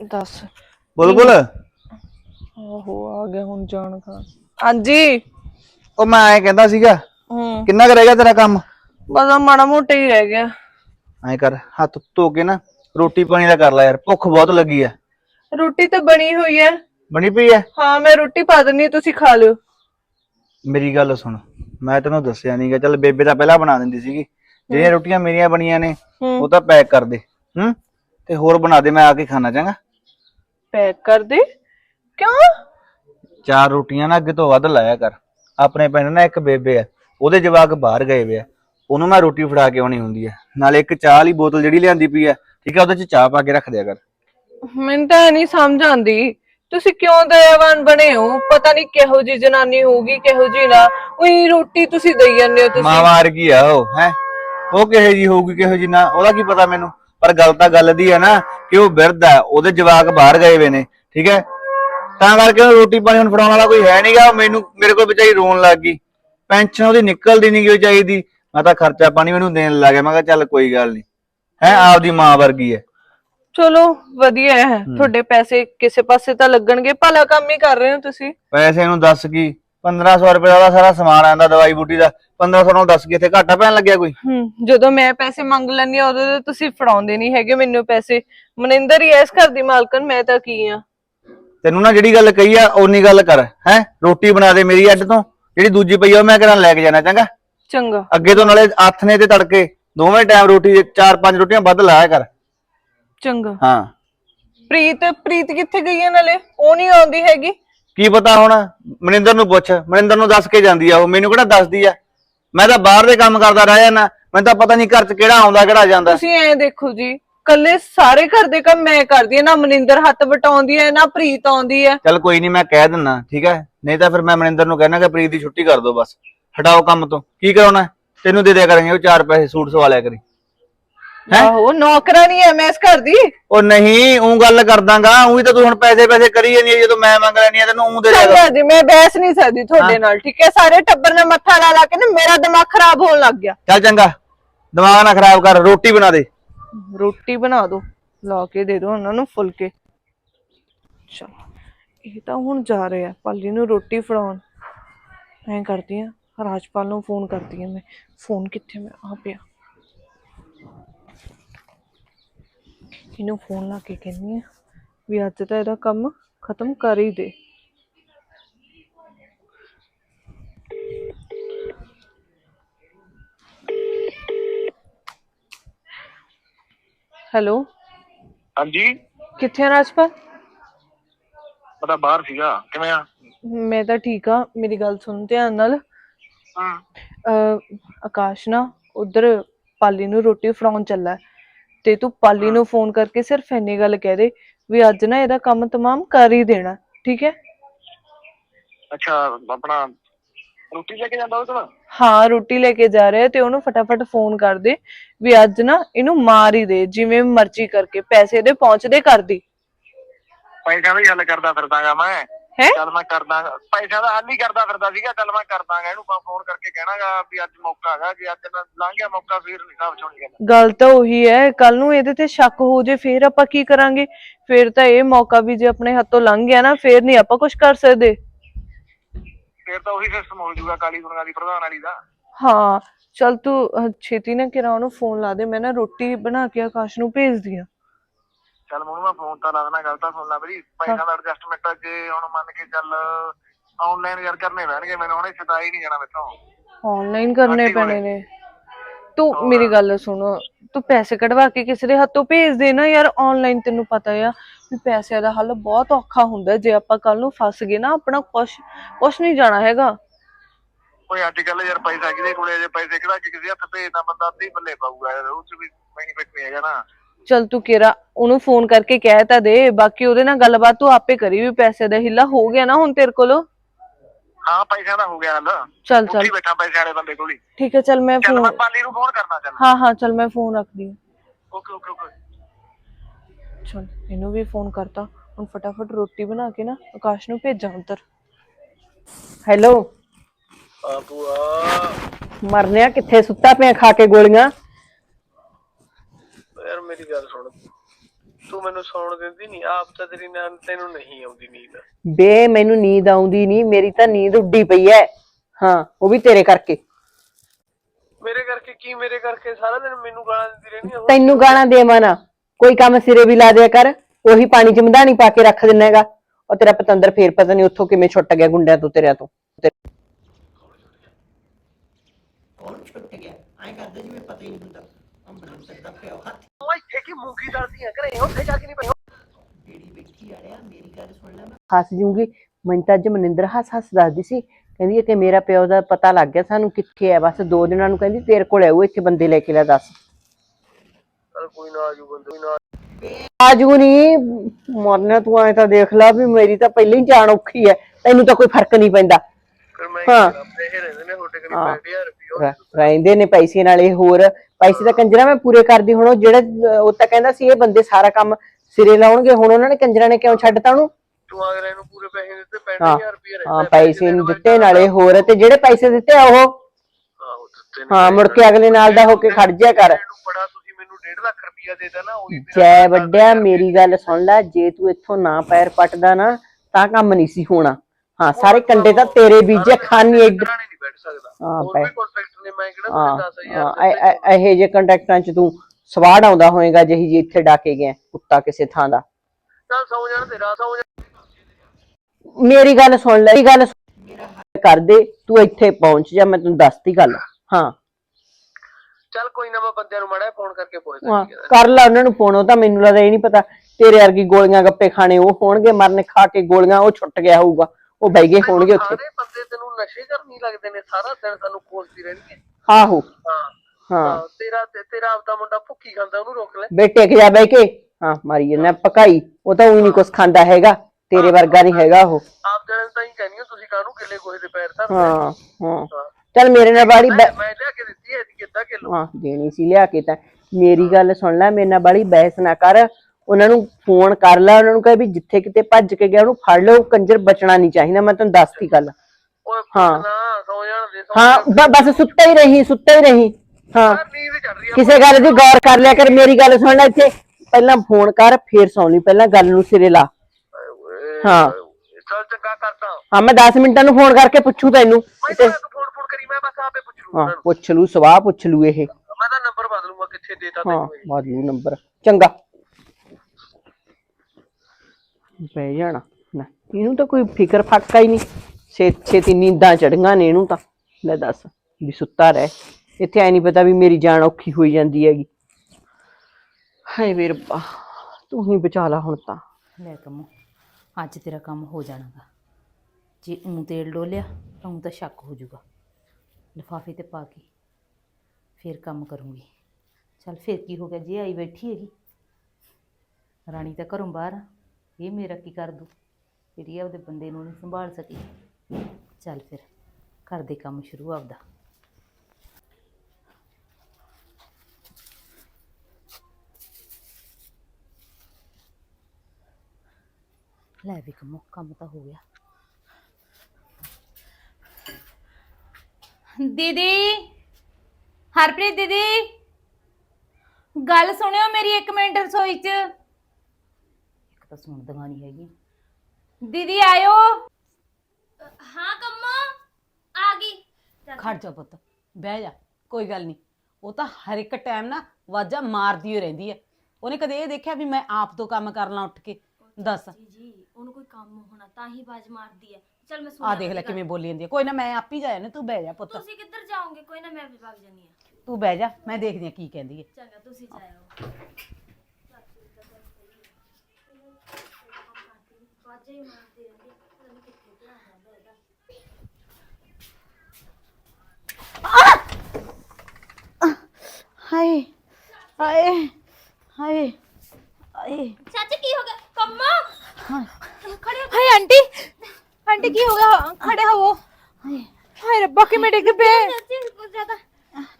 ਦੱਸ। ਬੁਲਬੁਲ ਆਹੋ ਆ ਗਿਆ ਹੁਣ ਜਾਣ ਖਾਨ ਹਾਂਜੀ। ਉਹ ਮੈਂ ਐ ਕਹਿੰਦਾ ਸੀਗਾ ਹੂੰ। ਕਿੰਨਾ ਕੁ ਰਹਿ ਗਿਆ ਤੇਰਾ ਕੰਮ? ਬਸ ਆਹ ਮਾੜਾ ਮੋਟਾ ਹੀ ਰਹਿ ਗਿਆ। ਐ ਕਰ ਹੱਥ ਧੋ ਕੇ ਨਾ ਰੋਟੀ ਪਾਣੀ ਦਾ ਕਰ ਲੈ ਯਾਰ ਭੁੱਖ ਬਹੁਤ ਲੱਗੀ ਆ। ਰੋਟੀ ਤਾਂ ਬਣੀ ਹੋਈ ਹੈ ਬਣੀ ਪਈ ਐ ਹਾਂ ਮੈਂ ਰੋਟੀ ਪਾ ਦਿੰਨੀ ਹਾਂ, ਤੁਸੀਂ ਖਾ ਲਿਓ। ਮੇਰੀ ਗੱਲ ਸੁਣ ਮੈਂ ਤੈਨੂੰ ਦੱਸਿਆ ਨਹੀਂਗਾ ਚੱਲ ਬੇਬੇ ਤਾਂ ਪਹਿਲਾਂ ਬਣਾ ਦਿੰਦੀ ਸੀਗੀ। ਜਿਹੜੀਆਂ ਰੋਟੀਆਂ ਮੇਰੀਆਂ ਬਣੀਆਂ ਨੇ ਹੂੰ। ਉਹ ਤਾਂ ਪੈਕ ਕਰ ਦੇ ਹੂੰ? ਤੇ ਹੋਰ ਬਣਾ ਦੇ ਮੈਂ ਆ ਕੇ ਖਾਣਾ ਚਾਹਾਂਗਾ। ਪੈਕ ਕਰ ਦੇ। ਕਿਉਂ? ਚਾਰ ਰੋਟੀਆਂ ਨਾ ਅੱਗੇ ਤੋਂ ਵੱਧ ਲਾਇਆ ਕਰ। ਆਪਣੇ ਪਿੰਡ ਨਾ ਇੱਕ ਬੇਬੇ ਆ। ਉਹਦੇ ਜਵਾਕ ਬਾਹਰ ਗਏ ਵੇ ਆ। ਉਹਨੂੰ ਮੈਂ ਰੋਟੀ ਫੜਾ ਕੇ ਆਉਣੀ ਹੁੰਦੀ ਆ। ਨਾਲੇ ਇੱਕ ਚਾਹ ਵਾਲੀ ਬੋਤਲ ਜਿਹੜੀ ਲਿਆਂਦੀ ਪਈ ਆ ਠੀਕ ਆ ਉਹਦੇ ਚ ਚਾਹ ਪਾ ਕੇ ਰੱਖ ਦਿਆ ਕਰ। ਮੈਨੂੰ ਤਾਂ ਨਹੀਂ ਸਮਝ ਆਉਂਦੀ। ਤੁਸੀਂ ਕਿਉਂ ਦਇਆਵਾਨ ਬਣੇ ਹੋ? ਪਤਾ ਨਹੀਂ ਕਿਹੋ ਜੀ ਜਨਾਨੀ ਹੋਊਗੀ ਕਿਹੋ ਜੀ ਨਾ। ਉਹੀ ਰੋਟੀ ਤੁਸੀਂ ਦਈ ਜਾਂਦੇ ਹੋ ਤੁਸੀਂ। ਮਾਵਾਰ ਕੀ ਆ ਉਹ ਹੈ? ਉਹ ਕਿਹੋ ਜੀ ਹੋਊਗੀ ਕਿਹੋ ਜੀ ਨਾ? ਉਹਦਾ ਕੀ ਪਤਾ ਮੈਨੂੰ? ਪਰ ਗੱਲ ਤਾਂ ਗੱਲ ਦੀ ਆ ਨਾ ਕਿ ਉਹ ਬਿਰਧ ਆ ਉਹਦੇ ਜਵਾਕ ਬਾਹਰ ਗਏ ਵੇ ਨੇ ਠੀਕ ਹੈ? ਤਾਂ ਕਰਕੇ ਉਹ ਰੋਟੀ ਪਾਣੀ ਹੁਣ ਫੜਾਉਣ ਵਾਲਾ ਕੋਈ ਹੈ ਨਹੀਂਗਾ ਮੈਨੂੰ ਮੇਰੇ ਕੋਲ ਵਿਚਾਰੀ ਰੋਣ ਲੱਗ ਗਈ। ਪੈਨਸ਼ਨ ਉਹਦੀ ਨਿਕਲਦੀ ਨਹੀਂ ਗਈ ਚਾਹੀਦੀ ਮੈਂ ਤਾਂ ਖਰਚਾ ਪਾਣੀ ਮੈਨੂੰ ਦੇਣ ਲੱਗ ਗਿਆ ਮੈਂ ਕਿਹਾ ਚੱਲ ਕੋਈ ਗੱਲ ਨਹੀਂ ਹੈ ਆਪਦੀ ਮਾਂ ਵਰਗੀ ਹੈ। ਚਲੋ ਵਧੀਆ ਹੈ। ਤੁਹਾਡੇ ਪੈਸੇ ਕਿਸੇ ਪਾਸੇ ਤਾਂ ਲੱਗਣਗੇ। ਭਲਾ ਕੰਮ ਹੀ ਕਰ ਰਹੇ ਹੋ ਤੁਸੀਂ। ਪੈਸੇ ਨੂੰ ਦੱਸ ਕੀ? 1500 ਰੁਪਏ ਦਾ ਸਾਰਾ ਸਮਾਨ ਆਂਦਾ ਦਵਾਈ ਬੂਟੀ ਦਾ। 1500 ਨਾਲ ਦੱਸ ਕੀ ਇੱਥੇ ਘਾਟਾ ਪੈਣ ਲੱਗਿਆ ਕੋਈ? ਹੂੰ ਜਦੋਂ ਮੈਂ ਪੈਸੇ ਮੰਗ ਲੈਂਦੀ ਆ ਉਦੋਂ ਤਾਂ ਤੁਸੀਂ ਫੜਾਉਂਦੇ ਨਹੀਂ ਹੈਗੇ ਮੈਨੂੰ ਪੈਸੇ। ਮਨਿੰਦਰ ਹੀ ਐ ਇਸ ਘਰ ਦੀ ਮਾਲਕਨ ਮੈਂ ਤਾਂ ਕੀ ਆ? ਤੈਨੂੰ ਨਾ ਜਿਹੜੀ ਗੱਲ ਕਹੀ ਆ ਓਨੀ ਗੱਲ ਕਰ ਹੈ? ਰੋਟੀ ਬਣਾ ਦੇ ਮੇਰੀ ਅੱਡ ਤੋਂ। ਜਿਹੜੀ ਦੂਜੀ ਪਈ ਆ ਉਹ ਮੈਂ ਕਿਹੜਾ ਲੈ ਕੇ ਜਾਣਾ ਚੰਗਾ? ਚੰਗਾ। ਅੱਗੇ ਤੋਂ ਨਾਲੇ ਹੱਥ ਨੇ ਤੇ ਤੜਕੇ ਦੋਵੇਂ ਟਾਈਮ ਰੋਟੀ ਦੇ ਚਾਰ ਪੰਜ ਰੋਟੀਆਂ ਵੱਧ ਲਾਇਆ ਕਰ। ਚੰਗਾ। ਹਾਂ। ਪ੍ਰੀਤ ਪ੍ਰੀਤ ਕਿੱਥੇ ਗਈ ਹੈ ਨਾਲੇ? ਉਹ ਨਹੀਂ ਆਉਂਦੀ ਹੈਗੀ। ਕੀ ਪਤਾ ਹੁਣ? ਮਨਿੰਦਰ ਨੂੰ ਪੁੱਛ। ਮਨਿੰਦਰ ਨੂੰ ਦੱਸ ਕੇ ਜਾਂਦੀ ਆ ਉਹ। ਮੈਨੂੰ ਕਿਹੜਾ ਦੱਸਦੀ ਆ? ਮੈਂ ਤਾਂ ਬਾਹਰ ਦੇ ਕੰਮ ਕਰਦਾ ਰਹਿ ਜਾਣਾ ਮੈਨੂੰ ਤਾਂ ਪਤਾ ਨਹੀਂ ਘਰ 'ਚ ਕਿਹੜਾ ਆਉਂਦਾ ਕਿਹੜਾ ਜਾਂਦਾ। ਤੁਸੀਂ ਐਂ ਦੇਖੋ ਜੀ ਕੱਲੇ ਸਾਰੇ ਘਰ ਦੇ ਕੰਮ ਮੈਂ ਕਰਦੀ ਆ। ਨਾ ਮਨਿੰਦਰ ਹੱਥ ਵਟਾਉਂਦੀ ਹੈ ਨਾ ਪ੍ਰੀਤ ਆਉਂਦੀ ਹੈ ਚੱਲ ਕੋਈ ਨਹੀਂ ਮੈਂ ਕਹਿ ਦਿੰਨਾ ਠੀਕ ਹੈ ਨਹੀਂ ਤਾਂ ਫਿਰ ਮੈਂ ਮਨਿੰਦਰ ਨੂੰ ਕਹਿਣਾ ਕਿ ਪ੍ਰੀਤ ਦੀ ਛੁੱਟੀ ਕਰ ਦਿਓ ਬਸ। ਹਟਾਓ ਕੰਮ ਤੋਂ। ਕੀ ਕਰਾਉਣਾ? ਤੈਨੂੰ ਦੇ ਦਿਆ ਕਰਾਂਗੇ ਉਹ ਚਾਰ ਪੈਸੇ ਸੂਟ ਸਵਾ ਲਿਆ ਕਰੀ। ਆਹੋ ਨੌਕਰਾਂ ਨਹੀਂ ਐ ਮੈਂ ਇਸ ਘਰ ਦੀ। ਉਹ ਨਹੀਂ ਉਹ ਗੱਲ ਕਰਦਾਗਾ ਉਹੀ ਤਾਂ ਤੂੰ ਹੁਣ ਪੈਸੇ ਪੈਸੇ ਕਰੀ ਜਾਂਦੀ ਹੈ ਜਦੋਂ ਮੈਂ ਮੰਗ ਲੈਣੀ ਆ ਤੈਨੂੰ ਉਹ ਦੇ ਚੰਗਾ ਜੀ ਮੈਂ ਬਹਿਸ ਨਹੀਂ ਸਕਦੀ ਤੁਹਾਡੇ ਨਾਲ ਠੀਕ ਹੈ ਸਾਰੇ ਟੱਬਰ ਨੇ ਮੱਥਾ ਲਾ ਲਾ ਕੇ ਨਾ ਮੇਰਾ ਦਿਮਾਗ ਖਰਾਬ ਹੋਣ ਲੱਗ ਗਿਆ। ਚੱਲ ਚੰਗਾ ਦਿਮਾਗ ਨਾ ਖਰਾਬ ਕਰ ਰੋਟੀ ਬਣਾ ਦੇ। ਰੋਟੀ ਬਣਾ ਦਿਓ ਲਾ ਕੇ ਦੇ ਦਿਓ ਉਹਨਾਂ ਨੂੰ ਫੁਲਕੇ। ਚਲ ਇਹ ਤਾਂ ਹੁਣ ਜਾ ਰਿਹਾ ਪਾਲੀ ਨੂੰ ਰੋਟੀ ਫੜਾਉਣ। ਐਂ ਕਰਦੀ ਆ ਰਾਜਪਾਲ ਨੂੰ ਫੋਨ ਕਰਦੀ ਆ ਮੈਂ। ਫੋਨ ਕਿੱਥੇ ਮੈਂ ਆ ਪਿਆ। ਇਹਨੂੰ ਫੋਨ ਲਾ ਕੇ ਕਹਿੰਦੀ ਆ ਵੀ ਅੱਜ ਤਾਂ ਇਹਦਾ ਕੰਮ ਖਤਮ ਕਰ ਹੀ ਦੇ। ਹੈਲੋ? ਹਾਂਜੀ। ਕਿੱਥੇ ਆ ਰਾਜਪਾਲ? ਪਤਾ ਬਾਹਰ ਸੀਗਾ। ਕਿਵੇਂ ਆ? ਮੈਂ ਤਾਂ ਠੀਕ ਆ ਮੇਰੀ ਗੱਲ ਸੁਣ ਧਿਆਨ ਨਾਲ। ਹਾਂ। ਅਹ ਆਕਾਸ਼ ਨਾ ਉਧਰ ਪਾਲੀ ਨੂੰ ਰੋਟੀ ਫੜਾਉਣ ਚੱਲਾ। ਹੈ। ਤੇ ਤੂੰ ਪਾਲੀ ਨੂੰ ਫੋਨ ਕਰਕੇ ਸਿਰਫ ਇੰਨੀ ਗੱਲ ਕਹਿ ਦੇ ਵੀ ਅੱਜ ਨਾ ਇਹਦਾ ਕੰਮ ਤਮਾਮ ਕਰ ਹੀ ਦੇਣਾ ਠੀਕ ਹੈ? ਅੱਛਾ ਆਪਣਾ ਰੋਟੀ ਲੈ ਕੇ ਜਾਂਦਾ ਉਹ ਕੋਲ? ਹਾਂ ਰੋਟੀ ਲੈ ਕੇ ਜਾ ਰਿਹਾ ਤੇ ਉਹਨੂੰ ਫਟਾਫਟ ਫੋਨ ਕਰ ਦੇ ਵੀ ਅੱਜ ਨਾ ਇਹਨੂੰ ਮਾਰ ਹੀ ਦੇ ਜਿਵੇਂ ਮਰਜ਼ੀ ਕਰਕੇ ਪੈਸੇ ਦੇ ਪਹੁੰਚਦੇ ਕਰ ਦੀ ਪੈਸਿਆਂ ਦੀ ਗੱਲ ਕਰਦਾ ਫਿਰਦਾਗਾ ਮੈਂ। ਹੈ? ਚੱਲ ਮੈਂ ਕਰਦਾ ਪੈਸਿਆਂ ਦਾ ਹੱਲ ਹੀ ਕਰਦਾ ਫਿਰਦਾ ਸੀਗਾ ਚੱਲ ਮੈਂ ਕਰਦਾਗਾ ਇਹਨੂੰ ਫੋਨ ਕਰਕੇ ਕਹਿਣਾਗਾ ਵੀ ਅੱਜ ਮੌਕਾ ਹੈਗਾ ਜੇ ਅੱਜ ਨਾ ਲੰਘ ਗਿਆ ਮੌਕਾ ਫਿਰ ਨਹੀਂ ਸਾਬ ਚੋਣੀ ਗੱਲ ਗੱਲ ਤਾਂ ਉਹੀ ਹੈ ਕੱਲ ਨੂੰ ਇਹਦੇ ਤੇ ਸ਼ੱਕ ਹੋ ਜੇ ਫੇਰ ਆਪਾਂ ਕੀ ਕਰਾਂਗੇ? ਫੇਰ ਤਾਂ ਇਹ ਮੌਕਾ ਵੀ ਜੇ ਆਪਣੇ ਹੱਥੋਂ ਲੰਘ ਗਿਆ ਨਾ ਫੇਰ ਨਹੀਂ ਆਪਾਂ ਕੁਝ ਕਰ ਸਕਦੇ। ਫਿਰ ਤਾਂ ਉਹੀ ਸਿਸਟਮ ਹੋ ਜਾਊਗਾ ਕਾਲੀ ਗੁਰਗਾ ਦੀ ਪ੍ਰਧਾਨ ਵਾਲੀ ਦਾ। ਹਾਂ ਚਲ ਤੂੰ ਅਹ, ਛੇਤੀ ਨਾ ਕਿਰਾ ਉਹਨੂੰ ਫੋਨ ਲਾ ਦੇ ਮੈਂ ਨਾ ਰੋਟੀ ਬਣਾ ਕੇ ਆਕਾਸ਼ ਨੂੰ ਭੇਜਦੀ ਆ ਚੱਲ ਮੈਨੂੰ ਮੈਂ ਫੋਨ ਤਾਂ ਲਾ ਦੇਣਾ ਗੱਲ ਤਾਂ ਸੁਣ ਲੈ ਮੇਰੀ ਪੈਸਿਆਂ ਦਾ ਐਡਜਸਟਮੈਂਟ ਜੇ ਹੁਣ ਮੰਨ ਕੇ ਚੱਲ ਆਨਲਾਈਨ ਯਾਰ ਕਰਨੇ ਪੈਣਗੇ ਮੈਨੂੰ ਹੁਣੇ ਛਡਾ ਹੀ ਨਹੀਂ ਜਾਣਾ ਮੈਥੋਂ। ਆਨਲਾਈਨ ਕਰਨੇ। ਪੈਣੇ ਨੇ। ਤੂੰ ਮੇਰੀ ਗੱਲ ਸੁਣ ਤੂੰ ਪੈਸੇ ਕਢਵਾ ਕੇ ਕਿਸੇ ਦੇ ਹੱਥੋਂ ਭੇਜ ਦੇ ਨਾ ਯਾਰ ਆਨਲਾਈਨ ਤੈਨੂੰ ਪਤਾ ਆ ਵੀ ਪੈਸਿਆਂ ਦਾ ਹੱਲ ਬਹੁਤ ਔਖਾ ਹੁੰਦਾ। ਜੇ ਆਪਾਂ ਕੱਲ ਨੂੰ ਫਸ ਗਏ ਨਾ ਆਪਣਾ ਕੁਛ ਕੁਛ ਨਹੀਂ ਜਾਣਾ ਹੈਗਾ। ਓਏ ਅੱਜ ਕੱਲ ਯਾਰ ਪੈਸਾ ਕਿਹਦੇ ਕੋਲੇ ਜੇ ਪੈਸੇ ਕਿਹੜਾ ਕਿ ਕਿਸੇ ਹੱਥ ਭੇਜਦਾ ਬੰਦਾ ਅੱਧੇ ਬੱਲੇ ਪਾਊਗਾ। ਯਾਰ ਉਹ ਚ ਵੀ ਬੈਨੀਫਿਟ ਨਹੀਂ ਹੈਗਾ ਨਾ। ਚਲ ਤੂੰ ਕਿਰਾ ਉਹਨੂੰ ਫੋਨ ਕਰਕੇ ਕਹਿ ਤਾਂ ਦੇ ਬਾਕੀ ਉਹਦੇ ਨਾਲ ਗੱਲਬਾਤ ਤੂੰ ਆਪੇ ਕਰੀ ਵੀ ਪੈਸੇ ਦਾ ਹਿੱਲਾ ਹੋ ਗਿਆ ਨਾ ਹੁਣ ਤੇਰੇ ਕੋਲੋਂ? ਹਾਂ ਪੈਸਿਆਂ ਦਾ ਹੋ ਗਿਆ ਹੱਲ। ਚੱਲ ਚੱਲ। ਉੱਥੇ ਬੈਠਾ ਪੈਸੇ ਵਾਲੇ ਬੰਦੇ ਕੋਲ ਹੀ। ਠੀਕ ਹੈ ਚੱਲ ਮੈਂ ਚੱਲ ਮੈਂ ਫੋਨ ਪਾਲੀ ਨੂੰ ਫੋਨ ਕਰਨਾ ਚੱਲ। ਹਾਂ ਹਾਂ ਚੱਲ ਮੈਂ ਫੋਨ ਰੱਖਦੀ ਹਾਂ। Okay okay okay. ਚਲ ਇਹਨੂੰ ਵੀ ਫੋਨ ਕਰਤਾ। ਹੁਣ ਫਟਾਫਟ ਰੋਟੀ ਬਣਾ ਕੇ ਨਾ ਆਕਾਸ਼ ਨੂੰ ਭੇਜਾਂ ਉੱਧਰ। ਹੈਲੋ ਆ ਭੂਆ। ਮਰਨਿਆ ਕਿੱਥੇ ਸੁੱਤਾ ਪਿਆ ਖਾ ਕੇ ਗੋਲੀਆਂ? ਯਾਰ ਮੇਰੀ ਗੱਲ ਸੁਣ। ਤੂੰ ਮੈਨੂੰ ਸੌਣ ਦਿੰਦੀ ਨਹੀਂ ਆਪ ਤਾਂ ਤੇਰੀ ਨਾਂ ਤੈਨੂੰ ਨਹੀਂ ਆਉਂਦੀ ਨੀਂਦ। ਬੇ ਮੈਨੂੰ ਨੀਂਦ ਆਉਂਦੀ ਨਹੀਂ ਮੇਰੀ ਤਾਂ ਨੀਂਦ ਉੱਡੀ ਪਈ ਐ। ਹਾਂ ਉਹ ਵੀ ਤੇਰੇ ਕਰਕੇ। ਮੇਰੇ ਕਰਕੇ ਕੀ ਮੇਰੇ ਕਰਕੇ ਸਾਰਾ ਦਿਨ ਮੈਨੂੰ ਗਾਲਾਂ ਦਿੰਦੀ ਰਹਿੰਦੀ ਆ ਤੈਨੂੰ ਗਾਣਾ ਦੇਵਾਂ ਨਾ। ਕੋਈ ਕੰਮ ਸਿਰੇ ਵੀ ਲਾ ਦਿਆ ਕਰ। ਉਹੀ ਪਾਣੀ ਚ ਮਧਾਣੀ ਪਾ ਕੇ ਰੱਖ ਦਿੰਨਾ ਹੈਗਾ। ਉਹ ਤੇਰਾ ਪਤੰਦਰ ਫੇਰ ਪਤਾ ਨਹੀਂ ਉੱਥੋਂ ਕਿਵੇਂ ਛੁੱਟ ਗਿਆ ਗੁੰਡਿਆਂ ਤੋਂ ਤੇਰਿਆਂ ਤੋਂ। ਉਹ ਇੱਥੇ ਕੀ ਮੂੰਗੀ ਦਲਦੀਆਂ ਘਰੇ ਉੱਥੇ ਜਾ ਕੇ ਨਹੀਂ ਪਈ ਹੱਸ ਜੂਗੀ। ਮੈਨੂੰ ਤਾਂ ਅੱਜ ਮਨਿੰਦਰ ਹੱਸ ਹੱਸ ਦੱਸਦੀ ਸੀ। ਕਹਿੰਦੀ ਹੈ ਕਿ ਮੇਰਾ ਪਿਓ ਦਾ ਪਤਾ ਲੱਗ ਗਿਆ ਸਾਨੂੰ ਕਿੱਥੇ ਹੈ ਬਸ ਦੋ ਦਿਨਾਂ ਨੂੰ ਕਹਿੰਦੀ ਤੇਰੇ ਕੋਲ ਆਉ ਇੱਥੇ ਬੰਦੇ ਲੈ ਕੇ ਲੈ ਦੱਸ। ਚੱਲ ਕੋਈ ਨਾ ਆਜੂ ਬੰਦੇ ਕੋਈ ਨਾ ਆਜੂ। ਨਹੀਂ ਮਰਨਾ ਤੂੰ ਐ ਤਾਂ ਦੇਖ ਲੈ ਵੀ ਮੇਰੀ ਤਾਂ ਪਹਿਲਾਂ ਹੀ ਜਾਨ ਔਖੀ ਹੈ ਤੈਨੂੰ ਤਾਂ ਕੋਈ ਫ਼ਰਕ ਨਹੀਂ ਪੈਂਦਾ। ਹਾਂ। ਪੈਸੇ ਰਹਿੰਦੇ ਨੇ ਤੁਹਾਡੇ ਕੋਲ ਹਾਂ। 65000 ਰੁਪਏ ਰ- ਰਹਿੰਦੇ ਨੇ ਪੈਸੇ ਨਾਲੇ ਹੋਰ। ਪੈਸੇ ਤਾਂ ਕੰਜਰਾ ਮੈਂ ਪੂਰੇ ਕਰਦੀ ਹੁਣ ਉਹ ਜਿਹੜਾ ਅਹ, ਉਹ ਤਾਂ ਕਹਿੰਦਾ ਸੀ ਇਹ ਬੰਦੇ ਸਾਰਾ ਕੰਮ ਸਿਰੇ ਲਾਉਣਗੇ ਹੁਣ ਉਹਨਾਂ ਨੇ ਕੰਜਰਾਂ ਨੇ ਕਿਉਂ ਛੱਡਤਾ ਉਹਨੂੰ? ਤੂੰ ਅਗਲੇ ਨੂੰ ਪੂਰੇ ਪੈਸੇ ਦਿੱਤੇ ਹਾਂ। 65000 ਰੁਪਏ ਰਹਿੰਦੇ ਹਾਂ ਆ, ਪੈਸੇ ਨੂੰ ਦਿੱਤੇ ਨਾਲੇ ਹੋਰ ਤੇ ਜਿਹੜੇ ਪੈਸੇ ਦਿੱਤੇ ਆ ਉਹ? ਆਹੋ ਦਿੱਤੇ ਨੇ ਹਾਂ ਮੁੜ ਕੇ ਅਗਲੇ ਨਾਲ ਦਾ ਹੋ ਕੇ ਖੜ ਜਿਆ ਕਰ। ਮੈਨੂੰ ਬੜਾ ਤੁਸੀਂ ਮੈਨੂੰ 1.5 ਲੱਖ ਰੁਪਇਆ ਦੇਤਾ ਨਾ ਉਹੀ ਮੇਰਾ ਜੈ ਵੱਡਿਆ ਮੇਰੀ ਗੱਲ ਸੁਣ ਲੈ ਜੇ ਤੂੰ ਇੱਥੋਂ ਨਾ ਪੈਰ ਪੱਟਦਾ ਨਾ ਤਾਂ ਕੰਮ ਨਹੀਂ ਸੀ ਹੋਣਾ। ਹਾਂ ਸਾਰੇ ਕੰਡੇ ਤਾਂ ਤੇਰੇ ਬੀਜੇ ਖਾਨੀ ਘਰਾਣੇ ਨਹੀਂ ਬੈਠ ਸਕਦਾ। ਹਾਂ, ਹੋਰ ਵੀ ਨੇ ਮੈਂ ਕਿਹੜਾ ਹਾਂ 10000 ਹਾਂ ਇਹ- ਇਹ- ਇਹੋ ਜਿਹੇ ਕੰਟੈਕਟਾਂ 'ਚ ਤੂੰ ਸਵਾੜ ਆਉਂਦਾ ਹੋਏਗਾ ਜਿਹੀ ਜੀ ਇੱਥੇ ਡਾਕੇ ਗਿਆ ਕੁੱਤਾ ਕਿਸੇ ਥਾਂ ਦਾ। ਚੱਲ ਸੌ ਜਾਣ ਤੇਰਾ ਸੌ ਜਾਣ। ਮੇਰੀ ਗੱਲ ਸੁਣ ਲੈ ਮੇਰੀ ਗੱਲ ਸੁਣ- ਕਰ ਦੇ ਤੂੰ ਇੱਥੇ ਪਹੁੰਚ ਜਾ ਮੈਂ ਤੈਨੂੰ ਦੱਸਤੀ ਗੱਲ। ਹਾਂ। ਚੱਲ ਕੋਈ ਨਾ ਮੈਂ ਬੰਦਿਆਂ ਨੂੰ ਮੜਾ ਫੋਨ ਕਰਕੇ ਪੁੱਛ ਹਾਂ, ਸਕਦੀ ਕਰ ਲੈ ਉਹਨਾਂ ਨੂੰ ਫੋਨ ਉਹ ਤਾਂ ਮੈਨੂੰ ਲੱਗਦਾ ਇਹ ਨਹੀਂ ਪਤਾ ਤੇਰੇ ਵਰਗੀ ਗੋਲੀਆਂ ਗੱਪੇ ਖਾਣੇ ਉਹ ਹੋਣਗੇ ਮਰਨੇ ਖਾ ਕੇ ਗੋਲੀਆਂ ਉਹ ਛੁੱਟ ਗਿਆ ਹੋਊਗਾ। ਉਹ ਬਹਿ ਗਏ ਹੋਣਗੇ ਉੱਥੇ। ਸਾਰੇ ਬੰਦੇ ਤੈਨੂੰ ਨਸ਼ੇ ਕਰਨੀ ਲੱਗਦੇ ਨੇ ਸਾਰਾ ਦਿਨ ਸਾਨੂੰ ਕੋਸਦੀ ਰਹਿਣਗੇ। ਆਹੋ। ਹਾਂ। ਹਾਂ। ਹਾਂ, ਤੇਰਾ ਤੇ ਤੇਰਾ ਆਪਦਾ ਮੁੰਡਾ ਭੁੱਖੀ ਖਾਂਦਾ ਉਹਨੂੰ ਰੋਕ ਲੈ। ਬੇਟੇ ਕੇ ਜਾ ਬਹਿ ਕੇ ਹਾਂ ਮਾਰੀ ਜਨਾ ਪਕਾਈ ਉਹ ਤਾਂ ਉਹੀ ਨਹੀਂ ਕੁਛ ਖਾਂਦਾ ਹੈਗਾ ਤੇਰੇ ਵਰਗਾ ਨਹੀਂ ਹੈਗਾ ਉਹ। ਆਪ ਜਣੇ ਤਾਂ ਹੀ ਕਹਿੰਦੀ ਹੋ ਤੁਸੀਂ ਕਾਹਨੂੰ ਕਿੱਲੇ ਕੋਹੇ ਦੇ ਪੈਰ ਧਰ ਹਾਂ ਹਾਂ? ਚੱਲ ਮੇਰੇ ਨਾਲ ਬਾੜੀ ਮੈਂ ਮੈਂ ਲਿਆ ਕੇ ਦਿੱਤੀ ਐ ਕਿੱਦਾਂ ਕਿਲੋ ਹਾਂ ਦੇਣੀ ਸੀ ਲਿਆ ਕੇ ਤਾਂ। ਮੇਰੀ ਗੱਲ ਸੁਣ ਲੈ ਮੇਰੇ ਨਾਲ ਬਾੜੀ ਬਹਿਸ ਨਾ ਕਰ। ਉਹਨਾਂ ਨੂੰ ਫੋਨ ਕਰ ਲੈ ਉਹਨਾਂ ਨੂੰ ਕਹੇ ਵੀ ਜਿੱਥੇ ਕਿਤੇ ਭੱਜ ਕੇ ਗਿਆ ਉਹਨੂੰ ਫੜ ਲਓ ਕੰਜਰ ਬਚਣਾ ਨਹੀਂ ਚਾਹੀਦਾ ਮੈਂ ਤੈਨੂੰ ਦੱਸਤੀ ਗੱਲ। ਓਏ ਹਾਂ। ਨਾ ਸੌ ਜਾਣ ਦੇ ਸੌ ਹਾਂ ਬ- ਬਸ ਸੁੱਤਾ ਹੀ ਰਹੀ ਸੁੱਤਾ ਹੀ ਰਹੀ। ਹਾਂ। ਯਾਰ ਨੀਂਦ ਚੜ ਰਹੀ ਆ। ਕਿਸੇ ਗੱਲ ਦੀ ਗੌਰ ਕਰ ਲਿਆ ਕਰ ਮੇਰੀ ਗੱਲ ਸੁਣ ਲੈ ਇੱਥੇ। ਪਹਿਲਾਂ ਫੋਨ ਕਰ ਫੇਰ ਸੌਂ ਲਈ ਪਹਿਲਾਂ ਗੱਲ ਨੂੰ ਸਿਰੇ ਲਾ। ਓਏ, ਹਾਂ। ਚੱਲ ਚੰਗਾ ਕਰਤਾ। ਹਾਂ ਮੈਂ 10 ਮਿੰਟਾਂ ਨੂੰ ਫੋਨ ਕਰਕੇ ਪੁੱਛੂ ਤੈਨੂੰ। ਮੈਂ ਤੇ- ਫੋਨ ਫੋਨ ਕਰੀ ਮੈਂ ਬਸ ਆਪੇ ਪੁੱਛ ਲੂ ਹਾਂ ਪੁੱਛ ਲੂ ਸਵਾਹ ਪੁੱਛ ਲੂ ਇਹ। ਮੈਂ ਤਾਂ ਨੰਬਰ ਬਦਲੂਗਾ ਕਿੱਥੇ ਦੇਤਾ ਹਾਂ ਤੈਨੂੰ ਇਹ। ਬਾਦਲੂ ਨੰਬਰ। ਚੰਗਾ। ਬਹਿ ਜਾਣਾ। ਨਾ, ਇਹਨੂੰ ਤਾਂ ਕੋਈ ਫਿਕਰ ਫਾਕਾ ਹੀ ਨਹੀਂ। ਛੇ ਛੇਤੀ ਨੀਂਦਾਂ ਚੜੀਆਂ ਨੇ ਇਹਨੂੰ ਤਾਂ। ਲੈ ਦੱਸ ਵੀ ਸੁੱਤਾ ਰਹਿ। ਇੱਥੇ ਐ ਨਹੀਂ ਪਤਾ ਵੀ ਮੇਰੀ ਜਾਨ ਔਖੀ ਹੋਈ ਜਾਂਦੀ ਹੈਗੀ। ਹਾਏ ਵੇ ਰੱਬਾ ਤੂੰ ਹੀ ਬਚਾ ਲਾ ਹੁਣ ਤਾਂ। ਲੈ ਕਮੋ, ਅੱਜ ਤੇਰਾ ਕੰਮ ਹੋ ਜਾਣਾਗਾ। ਜੇ ਉਂ ਤੇਲ ਡੋਲਿਆ ਤਾਂ ਊਂ ਤਾਂ ਸ਼ੱਕ ਹੋ ਜਾਊਗਾ। ਲਿਫਾਫੇ ਤੇ ਪਾ ਕੇ ਫਿਰ ਕੰਮ ਕਰੂੰਗੀ। ਚੱਲ ਫਿਰ ਕੀ ਹੋ ਗਿਆ, ਜੇ ਆਈ ਬੈਠੀ ਹੈਗੀ। ਰਾਣੀ ਤਾਂ ਘਰੋਂ ਬਾਹਰ ਆ। ਇਹ ਮੇਰਾ ਕੀ ਕਰ ਦੂ ਜਿਹੜੀ ਆਪਦੇ ਬੰਦੇ ਨੂੰ ਨਹੀਂ ਸੰਭਾਲ ਸਕੀ। ਚੱਲ ਫਿਰ, ਘਰ ਕੰਮ ਸ਼ੁਰੂ ਆਪਦਾ। ਲੈ ਵੀ ਕੰਮੋ, ਕੰਮ ਤਾਂ ਹੋ ਗਿਆ। ਦੀਦੀ! ਹਰਪ੍ਰੀਤ ਦੀਦੀ! ਗੱਲ ਸੁਣਿਓ ਮੇਰੀ 1 ਮਿੰਟ ਰਸੋਈ 'ਚ। ਤਾਂ ਸੁਣਦੀਆਂ ਨਹੀਂ ਹੈਗੀ ਦੀਦੀ ਆਇਓ। ਹਾਂ ਕੰਮਾ। ਆ ਗਈ। ਖੜ ਜਾ ਪੁੱਤ ਬਹਿ ਜਾ ਕੋਈ ਗੱਲ ਨਹੀਂ ਉਹ ਤਾਂ ਹਰ ਇੱਕ ਟਾਈਮ ਨਾ ਵਾਜਾ ਮਾਰਦੀ ਹੀ ਰਹਿੰਦੀ ਹੈ। ਉਹਨੇ ਕਦੇ ਇਹ ਦੇਖਿਆ ਵੀ ਮੈਂ ਆਪ ਤੋਂ ਕੰਮ ਕਰ ਲਾਂ ਉੱਠ ਕੇ? ਦੱਸ। ਜੀ ਜੀ ਉਹਨੂੰ ਕੋਈ ਕੰਮ ਹੋਣਾ ਤਾਂ ਹੀ ਬਾਜ ਮਾਰਦੀ ਹੈ। ਚਲ ਮੈਂ ਆ ਸੁਣਿਆ ਦੇਖ ਲੈ ਕਿਵੇਂ ਬੋਲੀ ਜਾਂਦੀ ਹੈ। ਕੋਈ ਨਾ ਮੈਂ ਆਪ ਹੀ ਜਾਇਆ ਨਾ ਤੂੰ ਬਹਿ ਜਾ ਪੁੱਤ। ਤੁਸੀਂ ਕਿੱਧਰ ਜਾਓਗੇ? ਕੋਈ ਨਾ ਮੈਂ ਵੀ ਵਗ ਜਾਨੀ ਆ ਤੂੰ ਬਹਿ ਜਾ ਮੈਂ ਦੇਖਦੀ ਹਾਂ ਕੀ ਕਹਿੰਦੀ ਹੈ। ਚੰਗਾ ਤੁਸੀਂ ਜਾਇਓ ਹੀ ਮਾਰਦੀ ਰਹਿੰਦੀ ਪਤਾ ਨੀ ਕਿੱਥੇ ਧਿਆਨ ਜਾਂਦਾ ਇਹਦਾ ਹਾਏ ਹਾਏ ਹਾਏ ਹਾਏ ਚਾਚੀ ਕੀ ਹੋ ਗਿਆ ਕੰਮਾ ਖੜੇ ਹਾਏ ਆਂਟੀ ਆਂਟੀ ਕੀ ਹੋ ਗਿਆ ਖੜੇ ਹੋ ਹਾਏ ਰੱਬਾ ਕਿਵੇਂ ਡਿੱਗ ਪਏ ਚਾਚੀ ਕੁਝ ਜ਼ਿਆਦਾ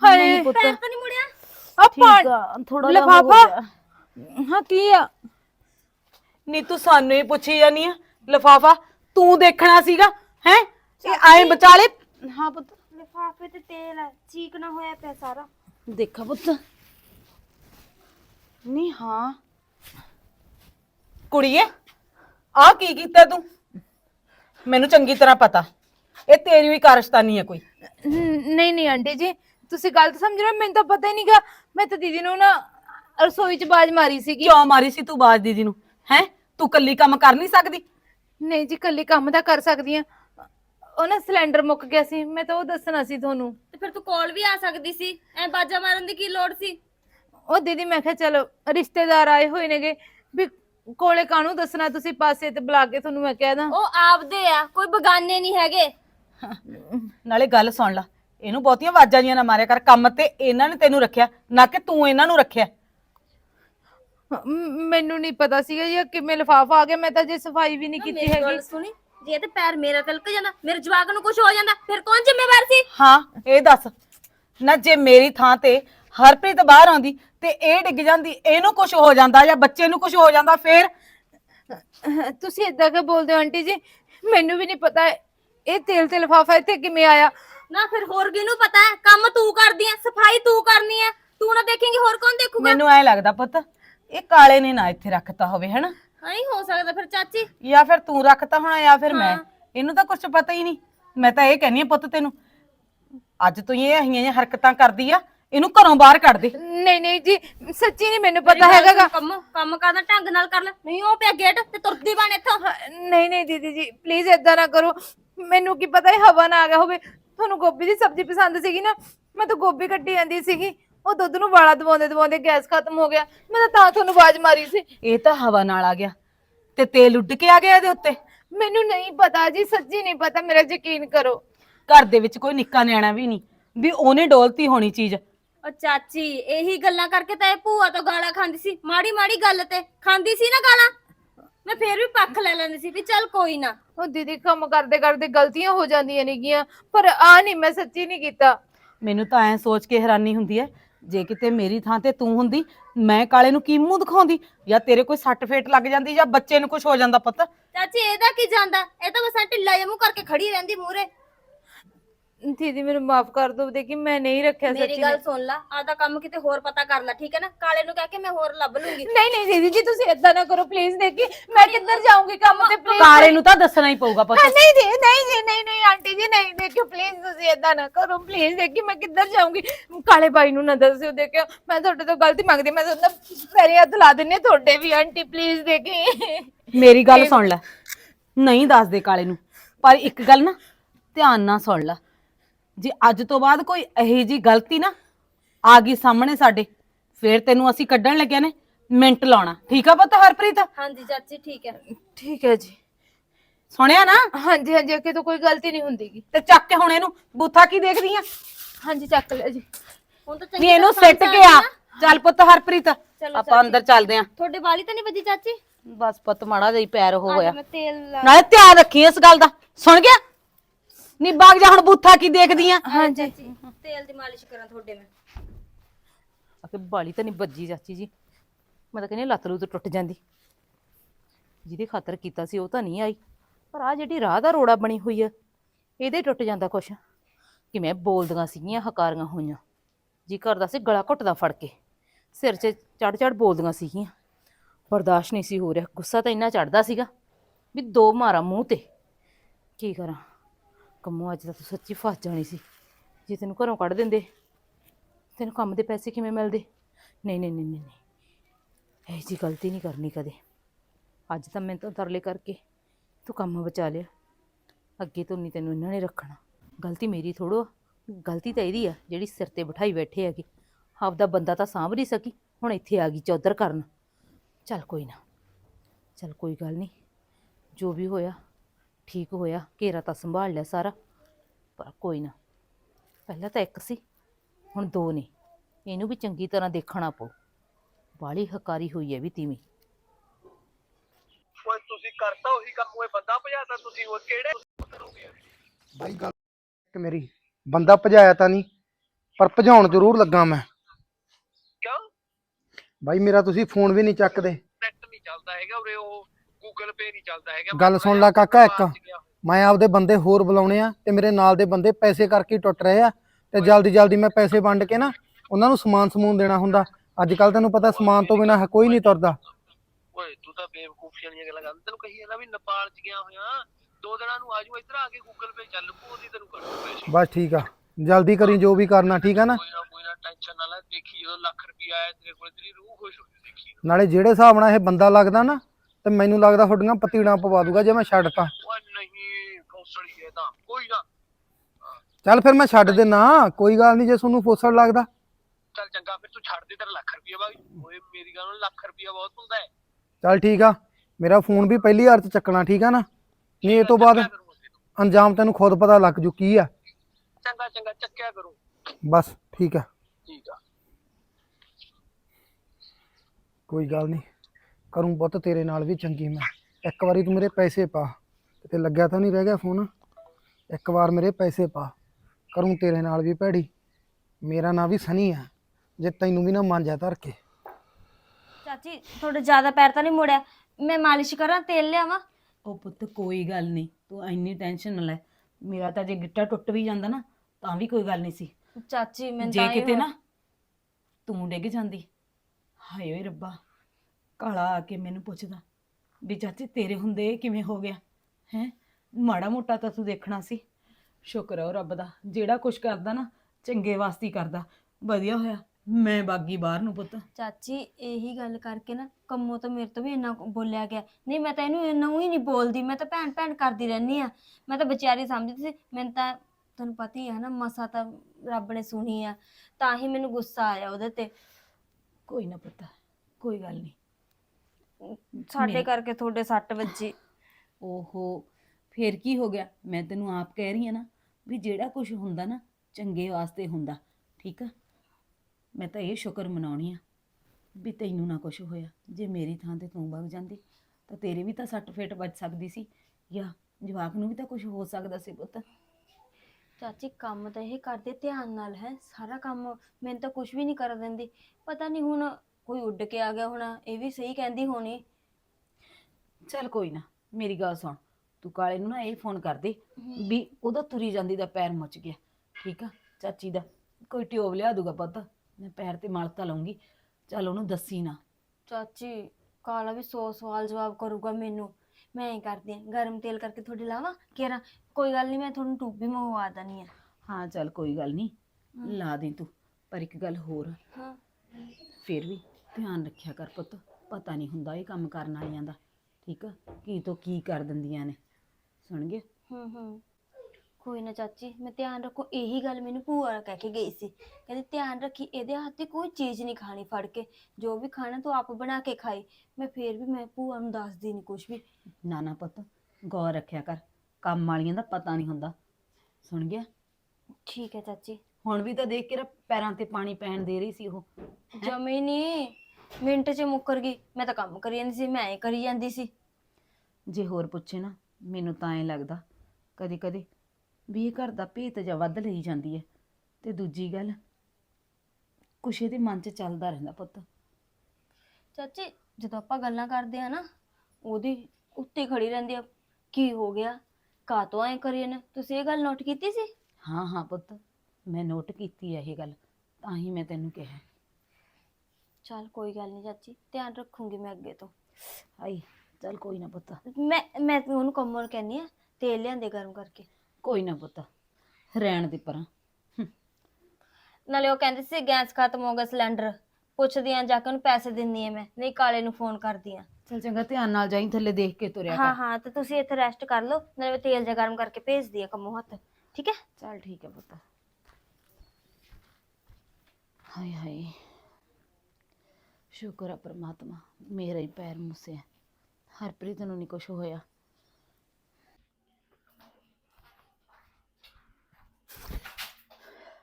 ਹਾਏ ਪੈਰ ਤਾਂ ਨਹੀਂ ਮੁੜਿਆ ਆਪਾਂ ਥੋੜਾ ਲਫਾਫਾ ਹਾਂ ਕੀ ਆ ਨੀ ਤੂੰ ਸਾਨੂੰ ਹੀ ਪੁੱਛੀ ਜਾਨੀ ਆ ਲਫਾਫਾ ਤੂੰ ਦੇਖਣਾ ਸੀਗਾ ਹੈ? ਇਹ ਆਏ ਬਚਾਲੇ ਹਾਂ ਪੁੱਤ। ਲਿਫਾਫੇ ਤੇ ਤੇਲ ਹੈ ਚੀਕਣਾ ਹੋਇਆ ਪਿਆ ਸਾਰਾ। ਦੇਖਾ ਪੁੱਤ। ਨਹੀਂ ਹਾਂ। ਕੁੜੀਏ ਆ ਕੀ ਕੀਤਾ ਤੂੰ? ਮੈਨੂੰ ਚੰਗੀ ਤਰ੍ਹਾਂ ਪਤਾ। ਇਹ ਤੇਰੀ ਵੀ ਕਾਰਸਤਾਨੀ ਹੈ ਕੋਈ। ਨਹੀਂ ਨਹੀਂ ਆਂਟੀ ਜੀ ਤੁਸੀਂ ਗਲਤ ਸਮਝ ਰਹੇ ਹੋ ਮੈਨੂੰ ਤਾਂ ਪਤਾ ਹੀ ਨਹੀਂਗਾ ਮੈਂ ਤਾਂ ਦੀਦੀ ਨੂੰ ਨਾ ਰਸੋਈ 'ਚ ਬਾਜ ਮਾਰੀ ਸੀਗੀ। ਕਿਉਂ ਮਾਰੀ ਸੀ ਤੂੰ ਬਾਜ ਦੀਦੀ ਨੂੰ? ਹੈ? ਤੂੰ ਕੱਲੀ ਕੰਮ ਕਰ ਨਹੀਂ ਸਕਦੀ? ਨਹੀਂ ਜੀ ਕੱਲੀ ਕੰਮ ਤਾਂ ਕਰ ਸਕਦੀ ਆ ਉਹ ਨਾ ਸਿਲੰਡਰ ਮੁੱਕ ਗਿਆ ਸੀ ਮੈਂ ਤਾਂ ਉਹ ਦੱਸਣਾ ਸੀ ਤੁਹਾਨੂੰ। ਤੇ ਫਿਰ ਤੂੰ ਕੋਲ ਵੀ ਆ ਸਕਦੀ ਸੀ ਐ ਬਾਜਾ ਮਾਰਨ ਦੀ ਕੀ ਲੋੜ ਸੀ? ਉਹ ਦੀਦੀ ਮੈਂ ਕਿਹਾ ਚਲੋ ਰਿਸ਼ਤੇਦਾਰ ਆਏ ਹੋਏ ਨੇਗੇ। ਵੀ ਕੋਲੇ ਕਾਹਨੂੰ ਦੱਸਣਾ ਤੁਸੀਂ ਪਾਸੇ ਤੇ ਬੁਲਾ ਕੇ ਤੁਹਾਨੂੰ ਮੈਂ ਕਹਿ ਦਾਂ। ਉਹ ਆਪਦੇ ਆ ਕੋਈ ਬਗਾਨੇ ਨਹੀਂ ਹੈਗੇ। ਨਾਲੇ ਗੱਲ ਸੁਣ ਲੈ ਇਹਨੂੰ ਬਹੁਤੀਆਂ ਆਵਾਜ਼ਾਂ ਜੀਆਂ ਨਾ ਮਾਰਿਆ ਕਰ ਕੰਮ ਤੇ ਇਹਨਾਂ ਨੇ ਤੈਨੂੰ ਰੱਖਿਆ ਨਾ ਕਿ ਤੂੰ ਇਹਨਾਂ ਨੂੰ ਰੱਖਿਆ। ਮ- ਮੈਨੂੰ ਨਹੀਂ ਪਤਾ ਸੀਗਾ ਜੀ ਇਹ ਕਿਵੇਂ ਲਿਫਾਫਾ ਆ ਗਿਆ ਮੈਂ ਤਾਂ ਜੇ ਸਫ਼ਾਈ ਵੀ ਨਹੀਂ ਕੀਤੀ ਮੇਰੀ ਹੈਗੀ। ਗੱਲ ਸੁਣੀ ਜੇ ਤੇ ਪੈਰ ਮੇਰਾ ਤਿਲਕ ਜਾਂਦਾ ਮੇਰੇ ਜਵਾਕ ਨੂੰ ਕੁਝ ਹੋ ਜਾਂਦਾ ਫਿਰ ਕੌਣ ਜ਼ਿੰਮੇਵਾਰ ਸੀ? ਹਾਂ ਇਹ ਦੱਸ ਨਾ ਜੇ ਮੇਰੀ ਥਾਂ ਤੇ ਹਰਪ੍ਰੀਤ ਬਾਹਰ ਆਉਂਦੀ ਤੇ ਇਹ ਡਿੱਗ ਜਾਂਦੀ ਇਹਨੂੰ ਕੁਝ ਹੋ ਜਾਂਦਾ ਜਾਂ ਬੱਚੇ ਨੂੰ ਕੁਝ ਹੋ ਜਾਂਦਾ ਫੇਰ? ਤੁਸੀਂ ਇਦਾਂ ਕਿ ਬੋਲਦੇ ਹੋ ਆਂਟੀ ਜੀ? ਮੈਨੂੰ ਵੀ ਨਹੀਂ ਪਤਾ ਇਹ ਤੇਲ ਤੇ ਲਿਫਾਫਾ ਇੱਥੇ ਕਿਵੇਂ ਆਇਆ? ਨਾ ਫਿਰ ਹੋਰ ਕਿਹਨੂੰ ਪਤਾ ਹੈ? ਕੰਮ ਤੂੰ ਕਰਦੀ ਐ ਸਫ਼ਾਈ ਤੂੰ ਕਰਨੀ ਐ ਤੂੰ ਨਾ ਦੇਖੇਂਗੀ ਹੋਰ ਕੌਣ ਦੇਖੂਗਾ? ਮੈਨੂੰ ਐ ਲੱਗਦਾ ਪੁੱਤ ਇਹ ਕਾਲੇ ਨੇ ਨਾ ਇੱਥੇ ਰੱਖਤਾ ਹੋਵੇ ਹਨਾ? ਨਹੀਂ ਹੋ ਸਕਦਾ ਫਿਰ ਚਾਚੀ। ਜਾਂ ਫਿਰ ਤੂੰ ਰੱਖਤਾ ਹੋਣਾ ਜਾਂ ਫਿਰ ਮੈਂ। ਇਹਨੂੰ ਤਾਂ ਕੁਝ ਪਤਾ ਹੀ ਨਹੀਂ। ਮੈਂ ਤਾਂ ਇਹ ਕਹਿੰਨੀ ਆ ਪੁੱਤ ਤੈਨੂੰ ਅੱਜ ਤੂੰ ਇਹ ਅਹੀਆਂ ਜਿਹੀਆਂ ਹਰਕਤਾਂ ਕਰਦੀ ਆ ਇਹਨੂੰ ਘਰੋਂ ਬਾਹਰ ਕੱਢ ਦੇ। ਨਹੀਂ ਨਹੀਂ ਜੀ ਸੱਚੀ ਨਹੀਂ ਮੈਨੂੰ ਪਤਾ ਹੈਗਾ। ਕੰਮ ਕੰਮ ਕਰਨਾ ਢੰਗ ਨਾਲ ਕਰ ਲੈ। ਨਹੀਂ ਉਹ ਪਿਆ ਗੇਟ ਤੇ ਤੁਰਦੀ ਬਣ ਇੱਥੋਂ। ਨਹੀਂ ਨਹੀਂ ਦੀਦੀ ਜੀ ਪਲੀਜ਼ ਏਦਾਂ ਨਾ ਕਰੋ। ਮੈਨੂੰ ਕੀ ਪਤਾ ਇਹ ਹਵਾ ਨਾ ਆ ਗਿਆ ਹੋਵੇ। ਤੁਹਾਨੂੰ ਗੋਭੀ ਦੀ ਸਬਜ਼ੀ ਪਸੰਦ ਸੀਗੀ ਨਾ। ਮੈਂ ਤਾਂ ਗੋਭੀ ਕੱਟੀ ਜਾਂਦੀ ਸੀਗੀ। ਉਹ ਦੁੱਧ ਨੂੰ ਵਾਲਾ ਦਵਾਉਂਦੇ ਦਵਾਉਂਦੇ ਗੈਸ ਖਤਮ ਹੋ ਗਿਆ। ਮੈਂ ਤਾਂ ਤਾਂ ਤੁਹਾਨੂੰ ਆਵਾਜ਼ ਮਾਰੀ ਸੀ। ਇਹ ਤਾਂ ਹਵਾ ਨਾਲ ਆ ਗਿਆ। ਤੇ ਤੇਲ ਉੱਡ ਕੇ ਆ ਗਿਆ ਇਹਦੇ ਉੱਤੇ? ਮੈਨੂੰ ਨਹੀਂ ਪਤਾ ਜੀ ਸੱਚੀ ਨਹੀਂ ਪਤਾ। ਮੇਰਾ ਯਕੀਨ ਕਰੋ। ਘਰ ਦੇ ਵਿੱਚ ਕੋਈ ਨਿੱਕਾ ਨਿਆਣਾ ਵੀ ਨਹੀਂ। ਵੀ ਉਹਨੇ ਡੋਲਤੀ ਹੋਣੀ ਚੀਜ਼। ਉਹ ਚਾਚੀ ਇਹੀ ਗੱਲਾਂ ਕਰਕੇ ਤਾਂ ਇਹ ਭੂਆ ਤੋਂ ਗਾਲਾਂ ਖਾਂਦੀ ਸੀ। ਮਾੜੀ ਮਾੜੀ ਗੱਲ ਤੇ। ਖਾਂਦੀ ਸੀ ਨਾ ਗਾਲਾਂ? ਮੈਂ ਫੇਰ ਵੀ ਪੱਖ ਲੈ ਲੈਂਦੀ ਸੀ ਵੀ ਚੱਲ ਕੋਈ ਨਾ। ਉਹ ਦੀਦੀ ਕੰਮ ਕਰਦੇ ਕਰਦੇ ਗਲਤੀਆਂ ਹੋ ਜਾਂਦੀਆਂ ਨੇਗੀਆਂ। ਪਰ ਆ ਨਹੀਂ ਮੈਂ ਸੱਚੀ ਨਹੀਂ ਕੀਤਾ। ਮੈਨੂੰ ਤਾਂ ਐ ਸੋਚ ਕੇ ਹੈਰਾਨੀ ਹੁੰਦੀ ਹੈ ਜੇ ਕਿਤੇ ਮੇਰੀ ਥਾਂ ਤੇ ਤੂੰ ਹੁੰਦੀ, ਮੈਂ ਕਾਲੇ ਨੂੰ ਕੀ ਮੂੰਹ ਦਿਖਾਉਂਦੀ? ਜਾਂ ਤੇਰੇ ਕੋਈ ਸੱਟ ਫੇਟ ਲੱਗ ਜਾਂਦੀ ਜਾਂ ਬੱਚੇ ਨੂੰ ਕੁਝ ਹੋ ਜਾਂਦਾ ਪੁੱਤ? ਚਾਚੀ, ਇਹਦਾ ਕੀ ਜਾਂਦਾ? ਇਹ ਤਾਂ ਬਸ ਐਂ ਢਿੱਲਾ ਜਿਹਾ ਮੂੰਹ ਕਰਕੇ ਖੜੀ ਰਹਿੰਦੀ ਮੂਰੇ ਦੀਦੀ ਮੈਨੂੰ ਮਾਫ ਕਰ ਦਿਓ ਦੇਖੀ ਮੈਂ ਨਹੀਂ ਰੱਖਿਆ ਮੇਰੀ ਸੱਚੀ ਗੱਲ ਸੁਣ ਲਾ ਆਦਾ ਕੰਮ ਕਿਤੇ ਹੋਰ ਪਤਾ ਕਰ ਲੈ ਠੀਕ ਹੈ ਨਾ? ਕਾਲੇ ਨੂੰ ਕਹਿ ਕੇ ਮੈਂ ਹੋਰ ਲੱਭ ਲੂੰਗੀ। ਨਹੀਂ ਨਹੀਂ ਦੀਦੀ ਜੀ ਤੁਸੀਂ ਏਦਾਂ ਨਾ ਕਰੋ ਪਲੀਜ਼ ਦੇਖੀ ਮੈਂ ਕਿੱਧਰ ਜਾਊਂਗੀ ਕੰਮ ਤੇ ਪਲੀਜ਼ ਕਾਲੇ ਨੂੰ ਤਾਂ ਦੱਸਣਾ ਹੀ ਪਊਗਾ ਪੁੱਤ। ਨਹੀਂ ਜੀ ਨਹੀਂ ਜੀ ਨਹੀਂ ਨਹੀਂ ਆਂਟੀ ਜੀ ਨਹੀਂ ਦੇਖਿਓ ਪਲੀਜ਼ ਤੁਸੀਂ ਏਦਾਂ ਨਾ ਕਰੋ ਪਲੀਜ਼ ਦੇਖੀ ਮੈਂ ਕਿੱਧਰ ਜਾਊਂਗੀ। ਕਾਲੇ ਬਾਈ ਨੂੰ ਨਾ ਦੱਸਿਓ ਦੇਖਿਓ ਮੈਂ ਤੁਹਾਡੇ ਤੋਂ ਗਲਤੀ ਮੰਗਦੀ ਮੈਂ ਤੁਹਾਨੂੰ ਪੈਰੇ ਹੱਥ ਲਾ ਦਿੰਨੀ ਤੁਹਾਡੇ ਵੀ ਆਂਟੀ ਪਲੀਜ਼ ਦੇਖੀ। ਮੇਰੀ ਗੱਲ ਸੁਣ ਲੈ। ਨਹੀਂ ਦੱਸਦੇ ਕਾਲੇ ਨੂੰ ਪਰ ਇੱਕ ਗੱਲ ਨਾ ਧਿਆਨ ਨਾਲ ਸੁਣ ਲੈ। ਜੇ ਅੱਜ ਤੋਂ ਬਾਅਦ ਕੋਈ ਇਹੀ ਜੀ ਗਲਤੀ ਨਾ ਆ ਗਈ ਸਾਹਮਣੇ ਸਾਡੇ ਫੇਰ ਤੈਨੂੰ ਅਸੀਂ ਕੱਢਣ ਲੱਗਿਆ ਨੇ ਮਿੰਟ ਲਾਉਣਾ। ਠੀਕ ਆ ਪੁੱਤ ਹਰਪ੍ਰੀਤ? ਹਾਂਜੀ ਚਾਚੀ ਠੀਕ ਹੈ। ਠੀਕ ਹੈ ਜੀ। ਸੁਣਿਆ ਨਾ? ਹਾਂਜੀ ਹਾਂਜੀ ਅੱਗੇ ਤੋਂ ਕੋਈ ਗਲਤੀ ਨਹੀਂ ਹੁੰਦੀਗੀ ਤੇ ਚੱਕ ਕੇ ਹੁਣ ਇਹਨੂੰ ਬੂਥਾ ਕੀ ਦੇਖਦੀ ਆ? ਹਾਂਜੀ ਚੱਕ ਲਿਆ ਜੀ। ਹੁਣ ਤਾਂ ਚੰਗੀ ਨਹੀਂ ਇਹਨੂੰ ਤਰ੍ਹਾਂ ਸਿੱਟ ਸਮਝ ਕੇ ਆ। ਨਾ। ਚੱਲ ਪੁੱਤ ਹਰਪ੍ਰੀਤ ਚਲੋ ਆਪਾਂ ਅੰਦਰ ਚੱਲਦੇ ਆਂ। ਤੁਹਾਡੇ ਵਾਲੀ ਤਾਂ ਨਹੀਂ ਵੱਜੀ ਚਾਚੀ? ਬਸ ਪੁੱਤ ਮਾੜਾ ਜਿਹਾ ਹੀ ਪੈਰ ਹੋ ਹੋਇਆ। ਮੈਂ ਤੇਲ ਲਾ- ਨਾਲੇ ਧਿਆਨ ਰੱਖੀ ਇਸ ਗੱਲ ਦਾ। ਸੁਣ ਗਿਆ? ਨੀ ਬਾਗ ਜਾ ਹੁਣ ਬੂਥਾ ਕੀ ਦੇਖਦੀ ਆ ਹਾਂਜੀ। ਚਾਚੀ ਤੇਲ ਦੀ ਮਾਲਿਸ਼ ਕਰਾਂ ਤੁਹਾਡੇ ਮੈਂ। ਅਕੇ ਬਾਲੀ ਤਾਂ ਨਹੀਂ ਵੱਜੀ ਚਾਚੀ ਜੀ। ਮੈਂ ਤਾਂ ਕਹਿੰਦੀ ਹਾਂ ਲੱਤ ਲੂਤ ਟੁੱਟ ਜਾਂਦੀ। ਜਿਹਦੀ ਖਾਤਰ ਕੀਤਾ ਸੀ ਉਹ ਤਾਂ ਨਹੀਂ ਆਈ। ਪਰ ਆ ਜਿਹੜੀ ਰਾਹ ਦਾ ਰੋੜਾ ਬਣੀ ਹੋਈ ਆ ਇਹਦੇ ਟੁੱਟ ਜਾਂਦਾ ਕੁਛ। ਕਿਵੇਂ ਬੋਲਦੀਆਂ ਸੀਗੀਆਂ ਹਕਾਰੀਆਂ ਹੋਈਆਂ। ਜੀ ਕਰਦਾ ਸੀ ਗਲਾ ਘੁੱਟਦਾ ਫੜ ਕੇ। ਸਿਰ 'ਚ ਚੜ ਚੜ ਬੋਲਦੀਆਂ ਸੀਗੀਆਂ। ਬਰਦਾਸ਼ਤ ਨਹੀਂ ਸੀ ਹੋ ਰਿਹਾ। ਗੁੱਸਾ ਤਾਂ ਇੰਨਾ ਚੜਦਾ ਸੀਗਾ ਵੀ ਦੋ ਮਾਰਾ ਮੂੰਹ ਤੇ। ਕੀ ਕਰਾਂ? ਕੰਮੋਂ ਅੱਜ ਤਾਂ ਤੂੰ ਸੱਚੀ ਫਸ ਜਾਣੀ ਸੀ। ਜੇ ਤੈਨੂੰ ਘਰੋਂ ਕੱਢ ਦਿੰਦੇ, ਤੈਨੂੰ ਕੰਮ ਦੇ ਪੈਸੇ ਕਿਵੇਂ ਮਿਲਦੇ? ਨਹੀਂ ਨਹੀਂ ਨਹੀਂ ਨਹੀਂ ਨਹੀਂ। ਇਹ ਜੀ ਗਲਤੀ ਨਹੀਂ ਕਰਨੀ ਕਦੇ। ਅੱਜ ਤਾਂ ਮੈਂ ਤਾਂ ਤਰਲੇ ਕਰਕੇ ਤੂੰ ਕੰਮ ਬਚਾ ਲਿਆ। ਅੱਗੇ ਤੋਂ ਨਹੀਂ ਤੈਨੂੰ ਇਹਨਾਂ ਨੇ ਰੱਖਣਾ। ਗਲਤੀ ਮੇਰੀ ਥੋੜੋ ਗਲਤੀ ਤਾਂ ਇਹਦੀ ਆ, ਜਿਹੜੀ ਸਿਰ ਤੇ ਬਿਠਾਈ ਬੈਠੇ ਹੈਗੇ। ਆਪਦਾ ਬੰਦਾ ਤਾਂ ਸਾਂਭ ਨਹੀਂ ਸਕੀ। ਹੁਣ ਇੱਥੇ ਆ ਗਈ ਚੌਧਰ ਕਰਨ। ਚੱਲ ਕੋਈ ਨਾ। ਚੱਲ ਕੋਈ ਗੱਲ ਨਹੀਂ। ਜੋ ਵੀ ਹੋਇਆ ਠੀਕ ਹੋਇਆ ਘੇਰਾ ਤਾਂ ਸੰਭਾਲ ਲਿਆ ਸਾਰਾ ਪਰ ਕੋਈ ਨਾ ਪਹਿਲਾਂ ਤਾਂ ਇੱਕ ਸੀ ਹੁਣ ਦੋ ਨੇ ਇਹਨੂੰ ਵੀ ਚੰਗੀ ਤਰ੍ਹਾਂ ਦੇਖਣਾ ਪਊ। ਬਾਲੀ ਹਕਾਰੀ ਹੋਈ ਹੈ ਵੀ ਤੀਵੀਂ। ਓਏ ਤੁਸੀਂ ਕਰਤਾ ਉਹੀ ਕੰਮ ਓਏ ਬੰਦਾ ਭਜਾਤਾ ਤੁਸੀਂ ਉਹ ਕਿਹੜੇ ਬਾਈ ਗੱਲ ਇੱਕ ਮੇਰੀ ਬੰਦਾ ਭਜਾਇਆ ਤਾਂ ਨਹੀਂ ਪਰ ਭਜਾਉਣ ਜ਼ਰੂਰ ਲੱਗਾ ਮੈਂ। ਕਿਉਂ? ਬਾਈ ਮੇਰਾ ਤੁਸੀਂ ਫੋਨ ਵੀ ਨਹੀਂ ਚੱਕਦੇ। ਨੈਟ ਨਹੀਂ ਚੱਲਦਾ ਹੈਗਾ ਉਰੇ ਉਹ ਗੂਗਲ ਪੇ ਨਹੀਂ ਚੱਲਦਾ ਹੈਗਾ। ਗੱਲ ਸੁਣ ਲੈ ਕਾਕਾ ਇੱਕ। ਮੈਂ ਆਪਦੇ ਬੰਦੇ ਹੋਰ ਬੁਲਾਉਣੇ ਆ ਤੇ ਮੇਰੇ ਨਾਲ ਦੇ ਬੰਦੇ ਪੈਸੇ ਕਰਕੇ ਹੀ ਟੁੱਟ ਰਹੇ ਆ ਤੇ ਜਲਦੀ ਜਲਦੀ ਮੈਂ ਪੈਸੇ ਵੰਡ ਕੇ ਨਾ ਉਹਨਾਂ ਨੂੰ ਸਮਾਨ ਸਮੂਨ ਦੇਣਾ ਹੁੰਦਾ। ਅੱਜ ਕੱਲ ਤੈਨੂੰ ਪਤਾ ਸਮਾਨ ਤੋਂ ਬਿਨਾ ਕੋਈ ਨਹੀਂ ਤੁਰਦਾ। ਓਏ ਤੂੰ ਤਾਂ ਬੇਵਕੂਫੀਆਂ ਦੀਆਂ ਗੱਲਾਂ ਕਰਦਾ। ਤੈਨੂੰ ਕਹੀ ਜਾਂਦਾ ਵੀ ਨੇਪਾਲ ਚ ਗਿਆ ਹੋਇਆ। ਦੋ ਦਿਨਾਂ ਨੂੰ ਆਜੂ ਇੱਧਰ ਆ ਕੇ ਗੂਗਲ ਪੇ ਚੱਲ ਪੂ ਉਹਦੀ ਤੈਨੂੰ ਕਰ ਪੈਸੇ। ਬਸ ਠੀਕ ਆ। ਜਲਦੀ ਕਰੀ ਜੋ ਵੀ ਕਰਨਾ ਠੀਕ ਆ ਨਾ? ਕੋਈ ਨਾ ਕੋਈ ਨਾ ਟੈਨਸ਼ਨ ਨਾ ਲੈ। ਦੇਖੀ ਜਦੋਂ ਲੱਖ ਰੁਪਇਆ ਆਇਆ ਤੇਰੇ ਕੋਲ ਤੇਰੀ ਰੂਹ ਖੁਸ਼ ਹੋ ਜੂ ਦੇਖੀ। ਨਾਲੇ ਜਿਹੜੇ ਹਿਸਾਬ ਨਾਲ ਇਹ ਬੰਦਾ ਲੱਗਦਾ ਨਾ ਤੇ ਮੈਨੂੰ ਲੱਗਦਾ ਤੁਹਾਡੀਆਂ ਪਤੀੜਾਂ ਪਵਾ ਦੂਗਾ ਜੇ ਮੈਂ ਛੱਡਤਾ ਓਏ ਨਹੀਂ ਕੌਸੜੀ ਹੈ ਤਾਂ। ਕੋਈ ਨਾ ਚੱਲ ਫਿਰ ਮੈਂ ਛੱਡ ਦੇਣਾ ਕੋਈ ਗੱਲ ਨਹੀਂ ਜੇ ਤੁਹਾਨੂੰ ਫੋਸੜ ਲੱਗਦਾ। ਚੱਲ ਚੰਗਾ ਫਿਰ ਤੂੰ ਛੱਡ ਦੇ ਤੇਰਾ ਲੱਖ ਰੁਪਇਆ ਬਾਈ। ਓਏ ਮੇਰੀ ਗੱਲ ਨੂੰ ਲੱਖ ਰੁਪਇਆ ਬਹੁਤ ਹੁੰਦਾ ਹੈ। ਚੱਲ ਠੀਕ ਆ। ਮੇਰਾ ਫੋਨ ਵੀ ਪਹਿਲੀ ਵਾਰ ਚ ਚੱਕਣਾ ਠੀਕ ਆ ਨਾ? ਨਹੀਂ ਇਹ ਤੋਂ ਬਾਅਦ। ਅੰਜਾਮ ਤੈਨੂੰ ਖੁਦ ਪਤਾ ਲੱਗ ਜੂ ਕੀ ਆ। ਚੰਗਾ ਚੰਗਾ ਚੱਕਿਆ ਕਰੂੰ। ਬਸ ਠੀਕ ਆ। ਠੀਕ ਆ। ਕੋਈ ਗੱਲ ਨਹੀਂ। ਕਰੂੰ ਪੁੱਤ ਤੇਰੇ ਨਾਲ ਵੀ ਚੰਗੀ ਮੈਂ। ਇੱਕ ਵਾਰੀ ਤੂੰ ਮੇਰੇ ਪੈਸੇ ਪਾ। ਕਿਤੇ ਲੱਗਿਆ ਤਾਂ ਨਹੀਂ ਰਹਿ ਗਿਆ ਫੋਨ? ਇੱਕ ਵਾਰ ਮੇਰੇ ਪੈਸੇ ਪਾ। ਕਰੂੰ ਤੇਰੇ ਨਾਲ ਵੀ ਭੈੜੀ। ਮੇਰਾ ਨਾਂ ਵੀ ਸਨੀ ਆ। ਜੇ ਤੈਨੂੰ ਵੀ ਨਾ ਮਾਂਜਿਆ ਧਰ ਕੇ ਚਾਚੀ ਤੁਹਾਡੇ ਜ਼ਿਆਦਾ ਪੈਰ ਤਾਂ ਨਹੀਂ ਮੁੜਿਆ? ਮੈਂ ਮਾਲਿਸ਼ ਕਰਾਂ ਤੇਲ ਲਿਆਵਾਂ? ਉਹ ਪੁੱਤ ਕੋਈ ਗੱਲ ਨਹੀਂ। ਤੂੰ ਇੰਨੀ ਟੈਨਸ਼ਨ ਨਾ ਲੈ। ਮੇਰਾ ਤਾਂ ਜੇ ਗਿੱਟਾ ਟੁੱਟ ਵੀ ਜਾਂਦਾ ਨਾ ਤਾਂ ਵੀ ਕੋਈ ਗੱਲ ਨਹੀਂ ਸੀ। ਚਾਚੀ ਮੈਂ ਜੇ ਤਾਂ ਕਿਤੇ ਨਾ ਤੂੰ ਡਿੱਗ ਜਾਂਦੀ। ਹਾਏ ਓਏ ਰੱਬਾ। ਕਾਲਾ ਆ ਕੇ ਮੈਨੂੰ ਪੁੱਛਦਾ ਵੀ ਚਾਚੀ ਤੇਰੇ ਹੁੰਦੇ ਇਹ ਕਿਵੇਂ ਹੋ ਗਿਆ? ਹੈ? ਮਾੜਾ ਮੋਟਾ ਤਾਂ ਤੂੰ ਦੇਖਣਾ ਸੀ। ਸ਼ੁਕਰ ਹੈ ਉਹ ਰੱਬ ਦਾ ਜਿਹੜਾ ਕੁਛ ਕਰਦਾ ਨਾ ਚੰਗੇ ਵਾਸਤੇ ਹੀ ਕਰਦਾ। ਵਧੀਆ ਹੋਇਆ ਮੈਂ ਬਾਗੀ ਬਾਹਰ ਨੂੰ ਪੁੱਤ। ਚਾਚੀ ਇਹੀ ਗੱਲ ਕਰਕੇ ਨਾ ਕੰਮੋਂ ਤਾਂ ਮੇਰੇ ਤੋਂ ਵੀ ਇੰਨਾ ਕੁ ਬੋਲਿਆ ਗਿਆ। ਨਹੀਂ ਮੈਂ ਤਾਂ ਇਹਨੂੰ ਇੰਨਾ ਹੀ ਨਹੀਂ ਬੋਲਦੀ ਮੈਂ ਤਾਂ ਭੈਣ ਭੈਣ ਕਰਦੀ ਰਹਿੰਦੀ ਆ ਮੈਂ ਤਾਂ ਵਿਚਾਰੀ ਸਮਝਦੀ ਸੀ ਮੈਨੂੰ ਤਾਂ ਤੁਹਾਨੂੰ ਪਤਾ ਹੀ ਹੈ ਨਾ ਮਸਾ ਤਾਂ ਰੱਬ ਨੇ ਸੁਣੀ ਆ ਤਾਂ ਹੀ ਮੈਨੂੰ ਗੁੱਸਾ ਆਇਆ ਉਹਦੇ ਤੇ। ਕੋਈ ਨਾ ਪੁੱਤ ਕੋਈ ਗੱਲ ਨਹੀਂ। ਸਾਡੇ ਮੇਰੇ- ਕਰਕੇ ਤੁਹਾਡੇ ਸੱਟ ਵੱਜੀ। ਓਹੋ ਫੇਰ ਕੀ ਹੋ ਗਿਆ? ਮੈਂ ਤੈਨੂੰ ਆਪ ਕਹਿ ਰਹੀ ਆ ਨਾ ਵੀ ਜਿਹੜਾ ਕੁਝ ਹੁੰਦਾ ਨਾ ਚੰਗੇ ਵਾਸਤੇ ਹੁੰਦਾ ਠੀਕ ਆ? ਮੈਂ ਤਾਂ ਇਹ ਸ਼ੁਕਰ ਮਨਾਉਣੀ ਆ ਵੀ ਤੈਨੂੰ ਨਾ ਕੁਝ ਹੋਇਆ। ਜੇ ਮੇਰੀ ਥਾਂ ਤੇ ਤੂੰ ਵਗ ਜਾਂਦੀ ਤਾਂ ਤੇਰੇ ਵੀ ਤਾਂ ਸੱਟ ਫੇਟ ਵੱਜ ਸਕਦੀ ਸੀ। ਜਾਂ ਜਵਾਕ ਨੂੰ ਵੀ ਤਾਂ ਕੁਝ ਹੋ ਸਕਦਾ ਸੀ ਪੁੱਤ। ਚਾਚੀ ਕੰਮ ਤਾਂ ਇਹ ਕਰਦੇ ਧਿਆਨ ਨਾਲ ਹੈ? ਸਾਰਾ ਕੰਮ ਮੈਨੂੰ ਤਾਂ ਕੁਝ ਵੀ ਨਹੀਂ ਕਰ ਦਿੰਦੀ। ਪਤਾ ਨਹੀਂ ਹੁਣ ਕੋਈ ਉੱਡ ਕੇ ਆ ਗਿਆ ਹੋਣਾ ਇਹ ਵੀ ਸਹੀ ਕਹਿੰਦੀ ਹੋਣੀ। ਚੱਲ ਕੋਈ ਨਾ ਮੇਰੀ ਗੱਲ ਸੁਣ ਤੂੰ ਕਾਲੇ ਨੂੰ ਨਾ ਇਹ ਫੋਨ ਕਰ ਦੇ ਵੀ ਉਹਦਾ ਤੁਰੀ ਜਾਂਦੀ ਦਾ ਪੈਰ ਮੁੱਚ ਗਿਆ ਠੀਕ ਆ? ਚਾਚੀ ਦਾ ਕੋਈ ਟਿਊਬ ਲਿਆ ਦੂਗਾ ਪੁੱਤ ਮੈਂ ਪੈਰ ਤੇ ਮਲਕਾ ਲਾਉਂਗੀ ਚੱਲ ਉਹਨੂੰ ਦੱਸੀ ਨਾ। ਚਾਚੀ ਕਾਲਾ ਵੀ ਸੌ ਸਵਾਲ ਜਵਾਬ ਕਰੂਗਾ ਮੈਨੂੰ। ਮੈਂ ਹੀ ਕਰਦੀ ਹਾਂ ਗਰਮ ਤੇਲ ਕਰਕੇ ਤੁਹਾਡੇ ਲਾਵਾਂ ਕੇਰਾ ਕੋਈ ਗੱਲ ਨਹੀਂ ਮੈਂ ਤੁਹਾਨੂੰ ਟੂਬ ਮੰਗਵਾ ਦਣੀ ਆ। ਹਾਂ ਚੱਲ ਕੋਈ ਗੱਲ ਨਹੀਂ ਲਾ ਦੇ ਤੂੰ ਪਰ ਇੱਕ ਗੱਲ ਹੋਰ ਹਾਂ। ਫਿਰ ਵੀ ਧਿਆਨ ਰੱਖਿਆ ਕਰ ਪੁੱਤ ਪਤਾ ਨਹੀਂ ਹੁੰਦਾ ਇਹ ਕੰਮ ਕਰਨ ਵਾਲੀਆਂ ਦਾ ਠੀਕ ਆ? ਕੀ ਤੋਂ ਕੀ ਕਰ ਦਿੰਦੀਆਂ ਨੇ ਸੁਣ ਗਏ ਹੂੰ ਹੂੰ। ਕੋਈ ਨਾ ਚਾਚੀ ਮੈਂ ਧਿਆਨ ਰੱਖੂ ਇਹੀ ਗੱਲ ਮੈਨੂੰ ਭੂਆ ਕਹਿ ਕੇ ਗਈ ਸੀ। ਕਹਿੰਦੀ ਧਿਆਨ ਰੱਖੀ ਇਹਦੇ ਹੱਥ ਦੀ ਕੋਈ ਚੀਜ਼ ਨਹੀਂ ਖਾਣੀ ਫੜ ਕੇ ਜੋ ਵੀ ਖਾਣਾ ਤੂੰ ਆਪ ਬਣਾ ਕੇ ਖਾਈ। ਮੈਂ ਫੇਰ ਵੀ ਮੈਂ ਭੂਆ ਨੂੰ ਦੱਸਦੀ ਨਹੀਂ ਕੁਝ ਵੀ। ਨਾ ਨਾ ਪੁੱਤ ਗੌਰ ਰੱਖਿਆ ਕਰ ਕੰਮ ਵਾਲੀਆਂ ਦਾ ਪਤਾ ਨਹੀਂ ਹੁੰਦਾ। ਸੁਣ ਗਿਆ? ਠੀਕ ਹੈ ਚਾਚੀ। ਹੁਣ ਵੀ ਤਾਂ ਦੇਖ ਕੇ ਪੈਰਾਂ ਤੇ ਪਾਣੀ ਪੈਣ ਦੇ ਰਹੀ ਸੀ ਉਹ। ਜਮੀ ਨਹੀਂ ਮਿੰਟ 'ਚ ਮੁੱਕਰ ਗਈ। ਮੈਂ ਤਾਂ ਕੰਮ ਕਰੀ ਜਾਂਦੀ ਸੀ ਮੈਂ ਐ ਕਰੀ ਜਾਂਦੀ ਸੀ। ਜੇ ਹੋਰ ਪੁੱਛੇ ਨਾ ਮੈਨੂੰ ਤਾਂ ਐ ਲੱਗਦਾ ਕਦੇ ਕਦੇ ਵੀ ਇਹ ਘਰ ਦਾ ਭੇਤ ਜਾਂ ਵੱਧ ਲਈ ਜਾਂਦੀ ਹੈ। ਤੇ ਦੂਜੀ ਗੱਲ ਕੁਛ ਇਹਦੇ ਮਨ 'ਚ ਚੱਲਦਾ ਰਹਿੰਦਾ ਪੁੱਤ। ਚਾਚੀ ਜਦੋਂ ਆਪਾਂ ਗੱਲਾਂ ਕਰਦੇ ਆ ਨਾ ਉਹਦੀ ਉੱਤੇ ਖੜੀ ਰਹਿੰਦੀ ਆ ਕੀ ਹੋ ਗਿਆ? ਕਾਤੋਂ ਐ ਕਰੀ ਨੇ ਤੁਸੀਂ ਇਹ ਗੱਲ ਨੋਟ ਕੀਤੀ ਸੀ? ਹਾਂ ਹਾਂ ਪੁੱਤ ਮੈਂ ਨੋਟ ਕੀਤੀ ਹੈ ਇਹ ਗੱਲ ਤਾਂ ਹੀ ਮੈਂ ਤੈਨੂੰ ਕਿਹਾ। ਚੱਲ ਕੋਈ ਗੱਲ ਨਹੀਂ ਚਾਚੀ ਧਿਆਨ ਰੱਖੂੰਗੀ ਮੈਂ ਅੱਗੇ ਤੋਂ। ਆਈ ਚੱਲ ਕੋਈ ਨਾ ਪੁੱਤ। ਮੈਂ ਮੈਂ ਉਹਨੂੰ ਕੰਮੋਂ ਕਹਿੰਨੀ ਆ ਤੇਲ ਲਿਆਂਦੇ ਗਰਮ ਕਰਕੇ। ਕੋਈ ਨਾ ਪੁੱਤ ਰਹਿਣ ਦੇ ਪਰਾਂ। ਨਾਲੇ ਉਹ ਕਹਿੰਦੇ ਸੀ ਗੈਸ ਖਤਮ ਹੋ ਗਿਆ ਸਿਲੰਡਰ। ਪੁੱਛਦੀ ਆ ਜਾ ਕੇ ਉਹਨੂੰ ਪੈਸੇ ਦਿੰਨੀ ਆ ਮੈਂ ਨਹੀਂ ਕਾਲੇ ਨੂੰ ਫੋਨ ਕਰਦੀ ਆ। ਚੱਲ ਚੰਗਾ ਧਿਆਨ ਨਾਲ ਜਾਈ ਥੱਲੇ ਦੇਖ ਕੇ ਤੁਰਿਆ ਹਾਂ ਕਰ। ਹਾਂ ਤੇ ਤੁਸੀਂ ਇੱਥੇ ਰੈਸਟ ਕਰ ਲਓ ਨਾਲੇ ਮੈਂ ਤੇਲ ਜਿਹਾ ਗਰਮ ਕਰਕੇ ਭੇਜਦੀ ਆ ਕੰਮੋਂ ਹੱਥ ਠੀਕ ਹੈ? ਚੱਲ ਠੀਕ ਹੈ ਪੁੱਤ। ਹਾਏ ਹਾਏ। ਸ਼ੁਕਰ ਹੈ ਪ੍ਰਮਾਤਮਾ ਮੇਰਾ ਹੀ ਪੈਰ ਮੁੱਸਿਆ ਹਰਪ੍ਰੀਤ ਨੂੰ ਨਹੀਂ ਕੁਝ ਹੋਇਆ।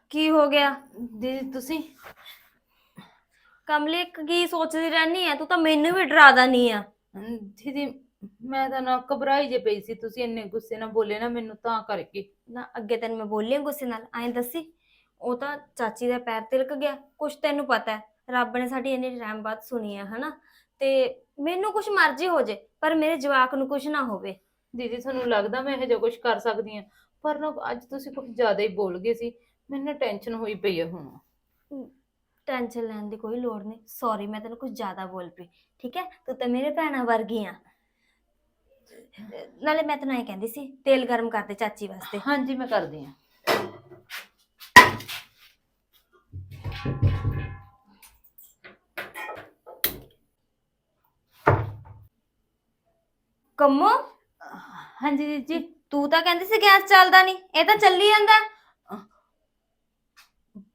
ਕੀ ਹੋ ਗਿਆ? ਦੀਦੀ ਤੁਸੀਂ? ਕਮਲੀ ਕੀ ਸੋਚਦੀ ਰਹਿਨੀ ਆ? ਤੂੰ ਤਾਂ ਮੈਨੂੰ ਵੀ ਡਰਾ ਦਨੀ ਆ। ਦੀਦੀ ਮੈਂ ਤਾਂ ਨਾ ਘਬਰਾਈ ਜੇ ਪਈ ਸੀ। ਤੁਸੀਂ ਇੰਨੇ ਗੁੱਸੇ ਨਾਲ ਬੋਲੇ ਨਾ ਮੈਨੂੰ ਤਾਂ ਕਰਕੇ। ਨਾ ਅੱਗੇ ਤੈਨੂੰ ਮੈਂ ਬੋਲੀ ਆ ਗੁੱਸੇ ਨਾਲ। ਐਂ ਦੱਸੀ ਉਹ ਤਾਂ ਚਾਚੀ ਦਾ ਪੈਰ ਤਿਲਕ ਗਿਆ। ਕੁਛ ਤੈਨੂੰ ਪਤਾ ਹੈ। ਰੱਬ ਨੇ ਸਾਡੀ ਇੰਨੀ ਟਾਈਮ ਬਾਅਦ ਸੁਣੀ ਆ ਹਨਾ? ਤੇ ਮੈਨੂੰ ਕੁਛ ਮਰਜ਼ੀ ਹੋ ਜੇ ਪਰ ਮੇਰੇ ਜਵਾਕ ਨੂੰ ਕੁਛ ਨਾ ਹੋਵੇ। ਦੀਦੀ ਤੁਹਾਨੂੰ ਲੱਗਦਾ ਮੈਂ ਇਹ ਜਿਹਾ ਕੁਝ ਕਰ ਸਕਦੀ ਹਾਂ ਪਰ ਨਾ ਅੱਜ ਤੁਸੀਂ ਕੁਝ ਜ਼ਿਆਦਾ ਹੀ ਬੋਲ ਗਏ ਸੀ ਮੈਨੂੰ ਟੈਨਸ਼ਨ ਹੋਈ ਪਈ ਹੈ ਹੁਣ। ਟੈਨਸ਼ਨ ਲੈਣ ਦੀ ਕੋਈ ਲੋੜ ਨਹੀਂ। ਸੌਰੀ ਮੈਂ ਤੈਨੂੰ ਕੁਝ ਜ਼ਿਆਦਾ ਬੋਲ ਪਈ। ਠੀਕ ਹੈ? ਤੂੰ ਤਾਂ ਮੇਰੇ ਭੈਣਾਂ ਵਰਗੀ ਆ। ਨਾਲੇ ਮੈਂ ਤੈਨੂੰ ਐਂ ਕਹਿੰਦੀ ਸੀ ਤੇਲ ਗਰਮ ਕਰ ਦੇ ਚਾਚੀ ਵਾਸਤੇ। ਹਾਂਜੀ ਮੈਂ ਕਰਦੀ ਆ। ਕੰਮੋ। ਹਾਂਜੀ ਦੀਦੀ ਤੂੰ ਤਾਂ ਕਹਿੰਦੀ ਸੀ ਗੈਸ ਚੱਲਦਾ ਨਹੀਂ ਇਹ ਤਾਂ ਚੱਲੀ ਜਾਂਦਾ।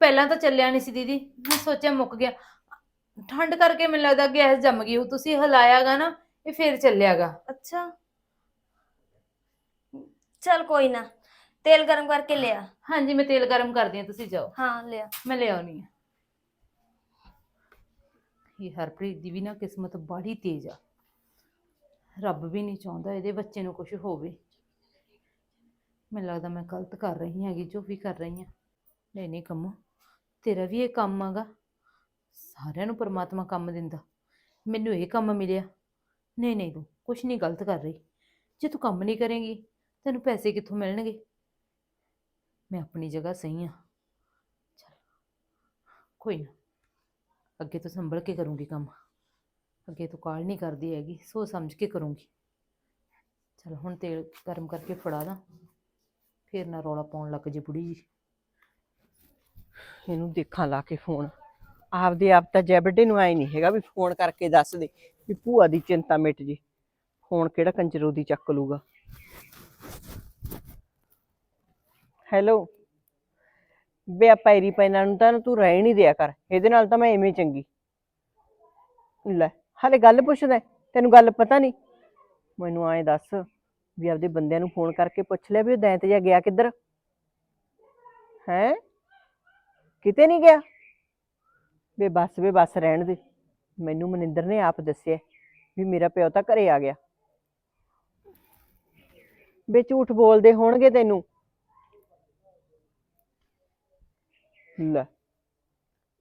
ਪਹਿਲਾਂ ਤਾਂ ਚੱਲਿਆ ਨਹੀਂ ਸੀ ਦੀਦੀ ਮੈਂ ਸੋਚਿਆ ਮੁੱਕ ਗਿਆ। ਠੰਡ ਕਰਕੇ ਮੈਨੂੰ ਲੱਗਦਾ ਗੈਸ ਜੰਮ ਗਈ ਉਹ ਤੁਸੀਂ ਹਿਲਾਇਆਗਾ ਨਾ ਇਹ ਫੇਰ ਚੱਲਿਆਗਾ। ਅੱਛਾ। ਚਲ ਕੋਈ ਨਾ ਤੇਲ ਗਰਮ ਕਰਕੇ ਲਿਆ। ਹਾਂਜੀ ਮੈਂ ਤੇਲ ਗਰਮ ਕਰਦੀ ਆ ਤੁਸੀਂ ਜਾਓ। ਹਾਂ ਲਿਆ। ਮੈਂ ਲੈ ਆਉਣੀ ਆ ਇਹ ਹਰਪ੍ਰੀਤ ਦੀ ਵੀ ਨਾ ਕਿਸਮਤ ਬੜੀ ਤੇਜ਼ ਆ। ਰੱਬ ਵੀ ਨਹੀਂ ਚਾਹੁੰਦਾ ਇਹਦੇ ਬੱਚੇ ਨੂੰ ਕੁਝ ਹੋਵੇ। ਮੈਨੂੰ ਲੱਗਦਾ ਮੈਂ ਗਲਤ ਕਰ ਰਹੀ ਹੈਗੀ, ਜੋ ਵੀ ਕਰ ਰਹੀ ਹਾਂ। ਨਹੀਂ ਨਹੀਂ ਕੰਮੋ, ਤੇਰਾ ਵੀ ਇਹ ਕੰਮ ਆਗਾ। ਸਾਰਿਆਂ ਨੂੰ ਪਰਮਾਤਮਾ ਕੰਮ ਦਿੰਦਾ। ਮੈਨੂੰ ਇਹ ਕੰਮ ਮਿਲਿਆ। ਨਹੀਂ ਨਹੀਂ ਤੂੰ ਕੁਝ ਨਹੀਂ ਗਲਤ ਕਰ ਰਹੀ। ਜੇ ਤੂੰ ਕੰਮ ਨਹੀਂ ਕਰੇਂਗੀ, ਤੈਨੂੰ ਪੈਸੇ ਕਿੱਥੋਂ ਮਿਲਣਗੇ? ਮੈਂ ਆਪਣੀ ਜਗ੍ਹਾ ਸਹੀ ਹਾਂ। ਕੋਈ ਨਾ। ਅੱਗੇ ਤੋਂ ਸੰਭਲ ਕੇ ਕਰੂੰਗੀ ਕੰਮ। ਅੱਗੇ ਤੋਂ ਕਾਲ ਨਹੀਂ ਕਰਦੀ ਹੈਗੀ, ਸੋਚ ਸਮਝ ਕੇ ਕਰੂੰਗੀ। ਚਲ ਹੁਣ ਤੇਲ ਗਰਮ ਕਰਕੇ ਫੜਾ ਦਾਂ, ਫੇਰ ਨਾ ਰੌਲਾ ਪਾਉਣ ਲੱਗ ਜੇ ਬੁੜੀ ਜੀ। ਇਹਨੂੰ ਦੇਖਾਂ ਲਾ ਕੇ ਫੋਨ। ਆਪਦੇ ਆਪ ਤਾਂ ਜੈ ਜੈਬਡੇ ਨੂੰ ਆਏ ਨਹੀਂ ਹੈਗਾ ਵੀ ਫੋਨ ਕਰਕੇ ਦੱਸ ਦੇ ਵੀ ਭੂਆ ਦੀ ਚਿੰਤਾ ਮਿਟ ਜੇ, ਫੋਨ ਕਿਹੜਾ ਕੰਜਰੋ ਦੀ ਚੱਕ ਲੂਗਾ। ਹੈਲੋ, ਬੇ ਆ ਪੈਰੀ ਪੈਣਾ ਨੂੰ ਤਾਂ ਤੂੰ ਰਹਿ ਨਹੀਂ ਦਿਆ ਕਰ, ਇਹਦੇ ਨਾਲ ਤਾਂ ਮੈਂ ਐਵੇਂ ਚੰਗੀ। ਲੈ ਹਾਲੇ ਗੱਲ ਪੁੱਛਦਾ ਹੈ, ਤੈਨੂੰ ਗੱਲ ਪਤਾ ਨਹੀਂ? ਮੈਨੂੰ ਐਂ ਦੱਸ ਵੀ ਆਪਦੇ ਬੰਦਿਆਂ ਨੂੰ ਫੋਨ ਕਰਕੇ ਪੁੱਛ ਲਿਆ ਵੀ ਉਹ ਦੈਂਤ ਜਿਹਾ ਗਿਆ ਕਿੱਧਰ? ਹੈ? ਕਿਤੇ ਨਹੀਂ ਗਿਆ? ਵੇ ਬੱਸ ਵੇ ਬੱਸ ਰਹਿਣ ਦੇ। ਮੈਨੂੰ ਮਨਿੰਦਰ ਨੇ ਆਪ ਦੱਸਿਆ ਵੀ ਮੇਰਾ ਪਿਓ ਤਾਂ ਘਰੇ ਆ ਗਿਆ। ਵੇ ਝੂਠ ਬੋਲਦੇ ਹੋਣਗੇ ਤੈਨੂੰ। ਲੈ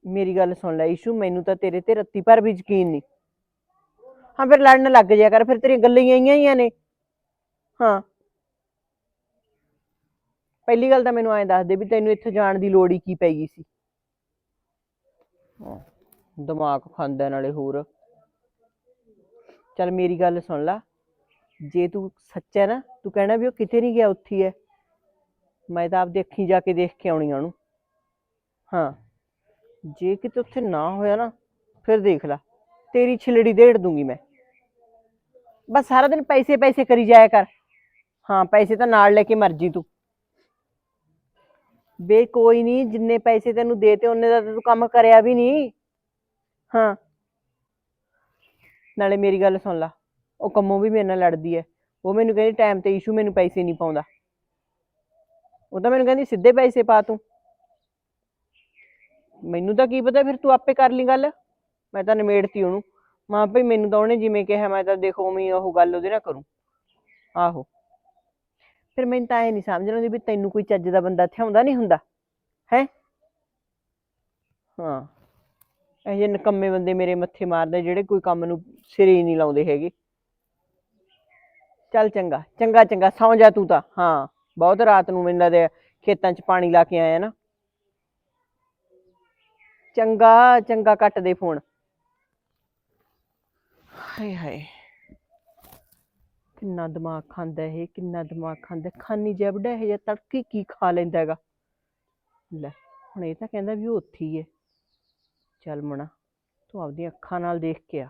ਮੇਰੀ ਗੱਲ ਸੁਣ ਲੈ ਇਸ਼ੂ ਮੈਨੂੰ ਤਾਂ ਤੇਰੇ ਤੇ ਰੱਤੀ ਭਰ ਵੀ ਯਕੀਨ ਨਹੀਂ। ਹਾਂ, ਫਿਰ ਲੜਨ ਲੱਗ ਜਾਇਆ ਕਰ, ਫਿਰ ਤੇਰੀਆਂ ਗੱਲਾਂ ਹੀ ਆਈਆਂ ਹੀ ਨੇ। ਹਾਂ। ਪਹਿਲੀ ਗੱਲ ਤਾਂ ਮੈਨੂੰ ਐਂ ਦੱਸ ਦੇ ਵੀ ਤੈਨੂੰ ਇੱਥੇ ਜਾਣ ਦੀ ਲੋੜ ਹੀ ਕੀ ਪੈ ਗਈ ਸੀ। ਦਿਮਾਗ ਖਾਂਦਾ ਨਾਲੇ ਹੋਰ। ਚੱਲ ਮੇਰੀ ਗੱਲ ਸੁਣ ਲਾ। ਜੇ ਤੂੰ ਸੱਚਾ ਨਾ, ਤੂੰ ਕਹਿਣਾ ਵੀ ਉਹ ਕਿਤੇ ਨਹੀਂ ਗਿਆ, ਉੱਥੇ ਹੈ ਮੈਂ ਤਾਂ ਆਪਦੇ ਅੱਖੀਂ ਜਾ ਕੇ ਦੇਖ ਕੇ ਆਉਣੀ ਆ ਉਹਨੂੰ। ਹਾਂ। ਜੇ ਕਿਤੇ ਉੱਥੇ ਨਾ ਹੋਇਆ ਨਾ, ਫਿਰ ਦੇਖ ਲੈ। ਤੇਰੀ ਛਿਲੜੀ ਦੇੜ ਦੂੰਗੀ ਮੈਂ। ਬਸ ਸਾਰਾ ਦਿਨ ਪੈਸੇ ਪੈਸੇ ਕਰੀ ਜਾਇਆ ਕਰ। ਹਾਂ, ਪੈਸੇ ਤਾਂ ਨਾਲ ਲੈ ਕੇ ਮਰਜ਼ੀ ਤੂੰ। ਬੇ, ਕੋਈ ਨਹੀਂ ਜਿੰਨੇ ਪੈਸੇ ਤੈਨੂੰ ਦੇਤੇ ਉਹਨੇ ਦਾ ਤੂੰ ਕੰਮ ਕਰਿਆ ਵੀ ਨਹੀਂ ਹਾਂ। ਨਾਲੇ ਮੇਰੀ ਗੱਲ ਸੁਣ ਲਾ, ਉਹ ਕੰਮੋਂ ਵੀ ਮੇਰੇ ਨਾਲ ਲੜਦੀ ਐ। ਉਹ ਮੈਨੂੰ ਕਹਿੰਦੀ ਟਾਈਮ ਤੇ ਇਸ਼ੂ ਮੈਨੂੰ ਪੈਸੇ ਨਹੀਂ ਪਾਉਂਦਾ। ਉਹ ਤਾਂ ਮੈਨੂੰ ਕਹਿੰਦੀ ਸਿੱਧੇ ਪੈਸੇ ਪਾ ਤੂੰ। ਮੈਨੂੰ ਤਾਂ ਕੀ ਪਤਾ ਫਿਰ ਤੂੰ ਆਪੇ ਕਰ ਲਈ ਗੱਲ। ਮੈਂ ਤਾਂ ਨਿਮੇੜਤੀ ਉਹਨੂੰ। ਮਾਂ ਭਈ ਮੈਨੂੰ ਤਾਂ ਉਹਨੇ ਜਿਵੇਂ ਕਿਹਾ, ਮੈਂ ਤਾਂ ਦੇਖੋ ਉਵੇਂ ਉਹ ਗੱਲ ਉਹਦੇ ਨਾਲ ਕਰੂੰ। ਆਹੋ। ਫਿਰ ਮੈਨੂੰ ਤਾਂ ਇਹ ਨਹੀਂ ਸਮਝ ਆਉਂਦੀ ਵੀ ਤੈਨੂੰ ਕੋਈ ਚੱਜ ਦਾ ਬੰਦਾ ਥਿਆਉਂਦਾ ਆਉਂਦਾ ਨਹੀਂ ਹੁੰਦਾ, ਹੈ? ਹਾਂ। ਇਹ ਜਿਹੇ ਨਕੰਮੇ ਬੰਦੇ ਮੇਰੇ ਮੱਥੇ ਮਾਰਦੇ ਜਿਹੜੇ ਕੋਈ ਕੰਮ ਨੂੰ ਸਿਰੇ ਨਹੀਂ ਲਾਉਂਦੇ ਹੈਗੇ। ਚੱਲ ਚੰਗਾ ਚੰਗਾ ਚੰਗਾ, ਸੌਂ ਜਾ ਤੂੰ ਤਾਂ। ਹਾਂ, ਬਹੁਤ ਰਾਤ ਨੂੰ ਮੈਨੂੰ ਲੱਗਦਾ ਖੇਤਾਂ 'ਚ ਪਾਣੀ ਲਾ ਕੇ ਆਇਆ ਨਾ। ਚੰਗਾ ਚੰਗਾ ਕੱਟ ਦੇ ਫੋਨ। ਹਾਏ ਹਾਏ। ਕਿੰਨਾ ਦਿਮਾਗ ਖਾਂਦਾ ਇਹ, ਕਿੰਨਾ ਦਿਮਾਗ ਖਾਂਦਾ ਖਾਨੀ ਜੈਬੜਾ ਇਹ ਜਿਹਾ ਤੜਕੇ ਕੀ ਖਾ ਲੈਂਦਾ ਹੈਗਾ। ਲੈ, ਹੁਣ ਇਹ ਤਾਂ ਕਹਿੰਦਾ ਵੀ ਉਹ ਉੱਥੇ ਹੀ ਹੈ। ਚੱਲ ਮਣਾ ਤੂੰ ਆਪਦੀਆਂ ਅੱਖਾਂ ਨਾਲ ਦੇਖ ਕੇ ਆ।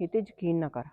ਇਹ ਤੇ ਯਕੀਨ ਨਾ ਕਰ।